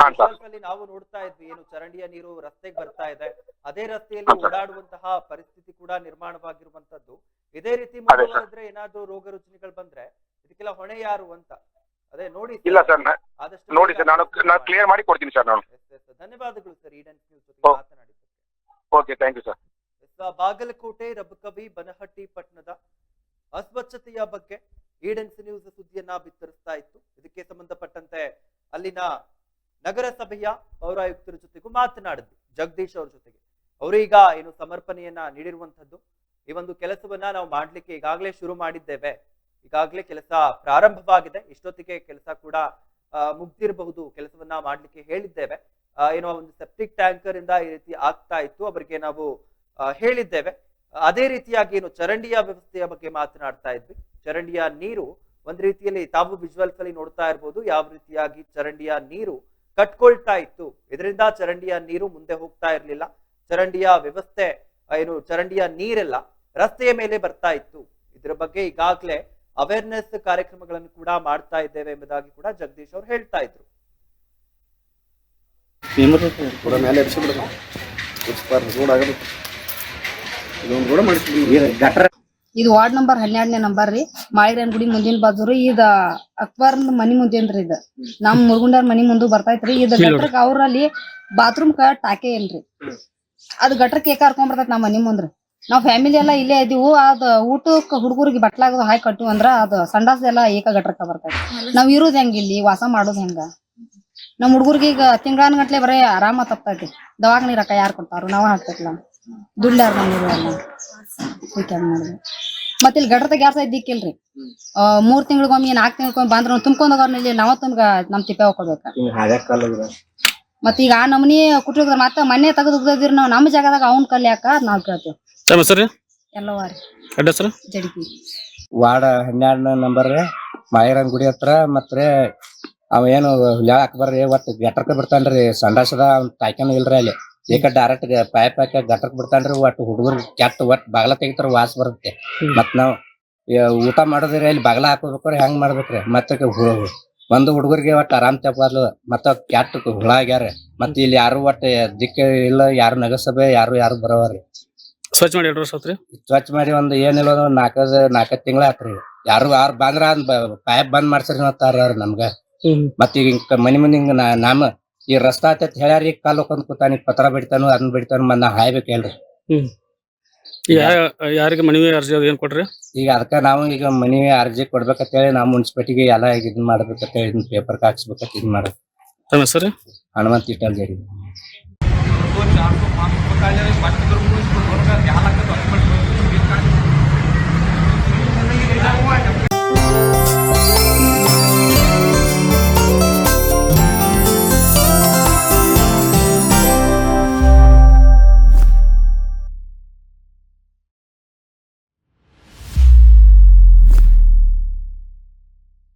ಅಲ್ಲಿ ನಾವು ನೋಡ್ತಾ ಇದ್ವಿ ಏನು ಚರಂಡಿಯ ನೀರು ರಸ್ತೆಗೆ ಬರ್ತಾ ಇದೆ. ಅದೇ ರಸ್ತೆಯಲ್ಲಿ ಓಡಾಡುವಂತಹ ಪರಿಸ್ಥಿತಿ ಕೂಡ ನಿರ್ಮಾಣವಾಗಿರುವಂತದ್ದು ಇದೇ ರೀತಿ ಮಾಡಿದ್ರೆ. ಮುಂದುವರೆದ್ರೆ ಏನಾದ್ರೂ ರೋಗ ರುಜಿನಗಳು ಬಂದ್ರೆ ಇದಕ್ಕೆಲ್ಲ ಹೊಣೆ ಯಾರು ಅಂತ. ಅದೇ ನೋಡಿ ಇಲ್ಲ ಸರ್ ಆದಷ್ಟು ನೋಡಿ ಸರ್ ನಾನು ನಾನು ಕ್ಲಿಯರ್ ಮಾಡಿ ಕೊಡ್ತೀನಿ ಸರ್ ನಾನು. ಧನ್ಯವಾದಗಳು ಸರ್ ಈಡನ್ ನ್ಯೂಸ್ ಜೊತೆ. ಮಾತನಾಡಿದ್ದಕ್ಕೆ. Okay thank you sir Bagalkot Rabakavi Banahatti ಪಟ್ಟಣದ ಅಸ್ವಚ್ಛತೆಯ ಬಗ್ಗೆ ಈಡೆನ್ಸ್ ನ್ಯೂಸ್ ಸುದ್ದಿಯನ್ನ ಬಿತ್ತರಿಸ್ತಾ ಇತ್ತು. ಇದಕ್ಕೆ ಸಂಬಂಧಪಟ್ಟಂತೆ ಅಲ್ಲಿನ ನಗರಸಭೆಯ ಪೌರಾಯುಕ್ತರ ಜೊತೆಗೂ ಮಾತನಾಡಿದ್ವಿ. ಜಗದೀಶ್ ಅವ್ರ ಜೊತೆಗೆ. ಅವರೀಗ ಏನು ಸಮರ್ಪಣೆಯನ್ನ ನೀಡಿರುವಂತದ್ದು ಈ ಒಂದು ಕೆಲಸವನ್ನ ನಾವು ಮಾಡ್ಲಿಕ್ಕೆ ಈಗಾಗಲೇ ಶುರು ಮಾಡಿದ್ದೇವೆ. ಈಗಾಗಲೇ ಕೆಲಸ ಪ್ರಾರಂಭವಾಗಿದೆ. ಇಷ್ಟೊತ್ತಿಗೆ ಕೆಲಸ ಕೂಡ ಮುಗ್ದಿರಬಹುದು. ಕೆಲಸವನ್ನ ಮಾಡ್ಲಿಕ್ಕೆ ಹೇಳಿದ್ದೇವೆ. ಏನೋ ಒಂದು ಸೆಪ್ಟಿಕ್ ಟ್ಯಾಂಕರ್ ಇಂದ ಈ ರೀತಿ ಆಗ್ತಾ ಇತ್ತು. ಅವರಿಗೆ ನಾವು ಹೇಳಿದ್ದೇವೆ. ಅದೇ ರೀತಿಯಾಗಿ ಏನು ಚರಂಡಿಯ ವ್ಯವಸ್ಥೆಯ ಬಗ್ಗೆ ಮಾತನಾಡ್ತಾ ಇದ್ವಿ. ಚರಂಡಿಯ ನೀರು ಒಂದ್ ರೀತಿಯಲ್ಲಿ ತಾವು ವಿಜುವಲ್ಸ್ ಅಲ್ಲಿ ನೋಡ್ತಾ ಇರ್ಬೋದು, ಯಾವ ರೀತಿಯಾಗಿ ಚರಂಡಿಯ ನೀರು ಕಟ್ಕೊಳ್ತಾ ಇತ್ತು. ಇದರಿಂದ ಚರಂಡಿಯ ನೀರು ಮುಂದೆ ಹೋಗ್ತಾ ಇರಲಿಲ್ಲ. ಚರಂಡಿಯ ವ್ಯವಸ್ಥೆ, ಏನು ಚರಂಡಿಯ ನೀರೆಲ್ಲ ರಸ್ತೆಯ ಮೇಲೆ ಬರ್ತಾ ಇತ್ತು. ಇದರ ಬಗ್ಗೆ ಈಗಾಗಲೇ ಅವೇರ್ನೆಸ್ ಕಾರ್ಯಕ್ರಮಗಳನ್ನು ಕೂಡ ಮಾಡ್ತಾ ಇದ್ದೇವೆ ಎಂಬುದಾಗಿ ಕೂಡ ಜಗದೀಶ್ ಅವರು ಹೇಳ್ತಾ ಇದ್ರು ಎಬ್ಸಿಬಿಡೋದು ಉಸ್ಪಾರ್ ರೋಡ್ ಆಗದು ಇದೊಂದು ರೋಡ್ ಮಾಡಿಸ್ಬಿಡಿ ಗಟ್ರ ಇದು ವಾರ್ಡ್ ನಂಬರ್ ಹನ್ನೆರಡನೇ ನಂಬರ್ ರೀ. ಮಾಳಿಗ್ರಾಯನ್ ಗುಡಿ ಮುಂದಿನ ಬಾಜು ರೀ. ಇದ ಅಕ್ಬರ್ ಮನಿ ಮುಂದೇನ್ರಿ ಇದ. ನಮ್ ಮುರುಗುಂಡಾರ್ ಮನಿ ಮುಂದೆ ಬರ್ತೈತ್ರಿ. ಇದ ಗಟ್ರಕ್ ಅವ್ರಲ್ಲಿ ಬಾತ್ರೂಮ್ ಕ ಟಾಕೆ ಇಲ್ರಿ ಅದ್ ಗಟ್ರಕ್ ಏಕ ಹರ್ಕೊಂಡ್ ಬರ್ತೈತ್ ನಮ್ ಮನಿ ಮುಂದ್ರಿ ನಾವ್ ಫ್ಯಾಮಿಲಿ ಎಲ್ಲಾ ಇಲ್ಲೇ ಇದೀವು. ಅದ್ ಊಟಕ್ ಹುಡುಗರಿಗೆ ಬಟ್ಲಾಗ ಹಾಕಿ ಕಟ್ಟು ಅಂದ್ರ ಅದ್ ಸಂಡಾಸ್ ಎಲ್ಲಾ ಏಕ ಗಟ್ರಕ್ಕ ಬರ್ತೈತಿ. ನಾವ್ ಇರೋದ್ ಹೆಂಗ್ ಇಲ್ಲಿ? ವಾಸ ಮಾಡೋದ್ ಹೆಂಗ? ನಮ್ ಹುಡುಗರಿಗೆ ಈಗ ತಿಂಗಳಾನ್ ಗಟ್ಲೆ ಬರೀ ಆರಾಮ ತಪ್ತೈತಿ. ದವಾಖಾನಿ ರೊಕ್ಕ ಯಾರ್ ಕೊಡ್ತಾರು? ಹಾಕ್ತೈತಿ ಹಾಕ್ಬೇಕಲ್ಲ. ದುಡ್ಡಾರ್ ಮಾಡಿದ್ವಿ ಮತ್ತೆ ಇಲ್ಲಿ ಗಡ್ರ ಗ್ಯಾಸ್ ಇದ್ದಿಕ್ಕಿಲ್ರಿ ಆ, ಮೂರ್ ತಿಂಗಳಿಗೊಮ್ಮೆ ನಾಲ್ಕು ತಿಂಗಳಿಗೊಮ್ಮೆ ಬಂದ್ರ ತುಂಬ್ಕೊಂಡ್ ಹೋಗೋರ್ನ ಇಲ್ಲಿ ನಾವ ತುಂಬ ನಮ್ ತಿಪ್ಪೆ ಹೋಗ್ಬೇಕ ಮತ್ತ ಈಗ ಆ ನಮನಿ ಕುಟ್ಟಿದ್ರ ಮತ್ತ ಮನೆ ತೆಗೆದು ನಾವು ನಾವ್ ನಮ್ಮ ಜಾಗದಾಗ ಅವ್ನ ಕಲ್ಲಿ ಯಾಕ ನಾವ್ ಕೇಳ್ತೇವ್. ತಮ್ಮ ಹೆಸರು ಎಲ್ಲವಾರಿ ಅಡ್ರೆಸ್ ರೀ. ಜಡಿಪಿ ವಾರ್ಡ್ ಹನ್ನೆರಡನೇ ನಂಬರ್ ಮಾಯರನ್ ಗುಡಿ ಹತ್ರ ಮತ್ತೆ ಅವ ಏನು ಹುಲ್ಯಾಳ ಹಾಕ್ಬಾರ್ರಿ ಒಟ್ಟು ಗೆಟ್ರಕ್ಕೆ ಬಿಡ್ತಾನ್ರಿ ಸಂಡಾಸದ ಅವ್ನ ತಾಯ್ಕನೂ ಇಲ್ರಿ ಅಲ್ಲಿ. ಏಕ ಡೈರೆಕ್ಟ್ ಪೈಪ್ ಹಾಕಿ ಗಟ್ಟಕ್ ಬಿಡ್ತಾನ್ರಿ ಒಟ್ಟು ಹುಡುಗರು ಕೆಟ್ಟ ಒಟ್ಟು ಬಾಗ್ಲ ತೆಗಿತಾರ ವಾಸ ಬರುತ್ತೆ. ಮತ್ ನಾವ್ ಊಟ ಮಾಡೋದ್ರಿ ಇಲ್ಲಿ ಬಾಗ್ಲ ಹಾಕೋಬೇಕ್ರಿ ಹೆಂಗ್ ಮಾಡ್ಬೇಕ್ರಿ? ಮತ್ತೆ ಒಂದು ಹುಡುಗರಿಗೆ ಒಟ್ಟು ಆರಾಮ್ ತಪ್ಪಲ್ಲ ಮತ್ತ ಕೆಟ್ಟ ಹುಳ ಆಗ್ಯಾರ. ಮತ್ತೆ ಇಲ್ಲಿ ಯಾರು ಒಟ್ಟು ದಿಕ್ಕ ಇಲ್ಲ ಯಾರು ನಗರಸಭೆ ಯಾರು ಯಾರು ಬರೋವ್ರಿ. ಸ್ವಚ್ಛ ಮಾಡಿ ಎರಡು ವರ್ಷ ಆತ್ರಿ ಸ್ವಚ್ಛ ಮಾಡಿ ಒಂದ್ ಏನಿಲ್ಲ ಒಂದ್ ನಾಲ್ಕೈದು ನಾಲ್ಕೈದು ತಿಂಗಳ ಆತ್ರಿ. ಯಾರು ಯಾರು ಬಂದ್ರ ಪೈಪ್ ಬಂದ್ ಮಾಡ್ಸ್ರಿ ಅವ್ರು ನಮ್ಗ. ಮತ್ತ ಈಗ ಮನಿ ಮನಿ ನಾಮ ಈ ರಸ್ತಾ ಆತೈತಿ ಹೇಳ್ಯಾರ ಈಗ ಕಾಲ್ ಹೋಗ್ಕೊಂಡ್ ಕೂತಾನ ಈಗ ಪತ್ರ ಬಿಡ್ತಾನು ಅದನ್ನ ಬಿಡ್ತಾನು ಮನ್ನ ನಾ ಹಾಯ್ಬೇಕು ಹೇಳ್ರಿ. ಈಗ ಯಾ- ಯಾರಿಗೆ ಮನವಿ ಅರ್ಜಿ ಅದು ಏನ್ ಕೊಟ್ರಿ? ಈಗ ಅದಕ್ಕ ನಾವು ಈಗ ಮನಿ ಅರ್ಜಿ ಕೊಡ್ಬೇಕಂತ ಹೇಳಿ ನಾವು ಮುನ್ಸಿಪಾಲಿಟಿಗೆ ಎಲ್ಲ ಈಗ ಇದನ್ ಮಾಡ್ಬೇಕಂತ ಹೇಳಿ ಇದನ್ನ ಪೇಪರ್ ಹಾಕ್ಸ್ಬೇಕಂತ ಇದ್ ಮಾಡ ತಮ್ಮ ಹೆಸರು? ಹನುಮಂತ ಇಟ್ಟಲ್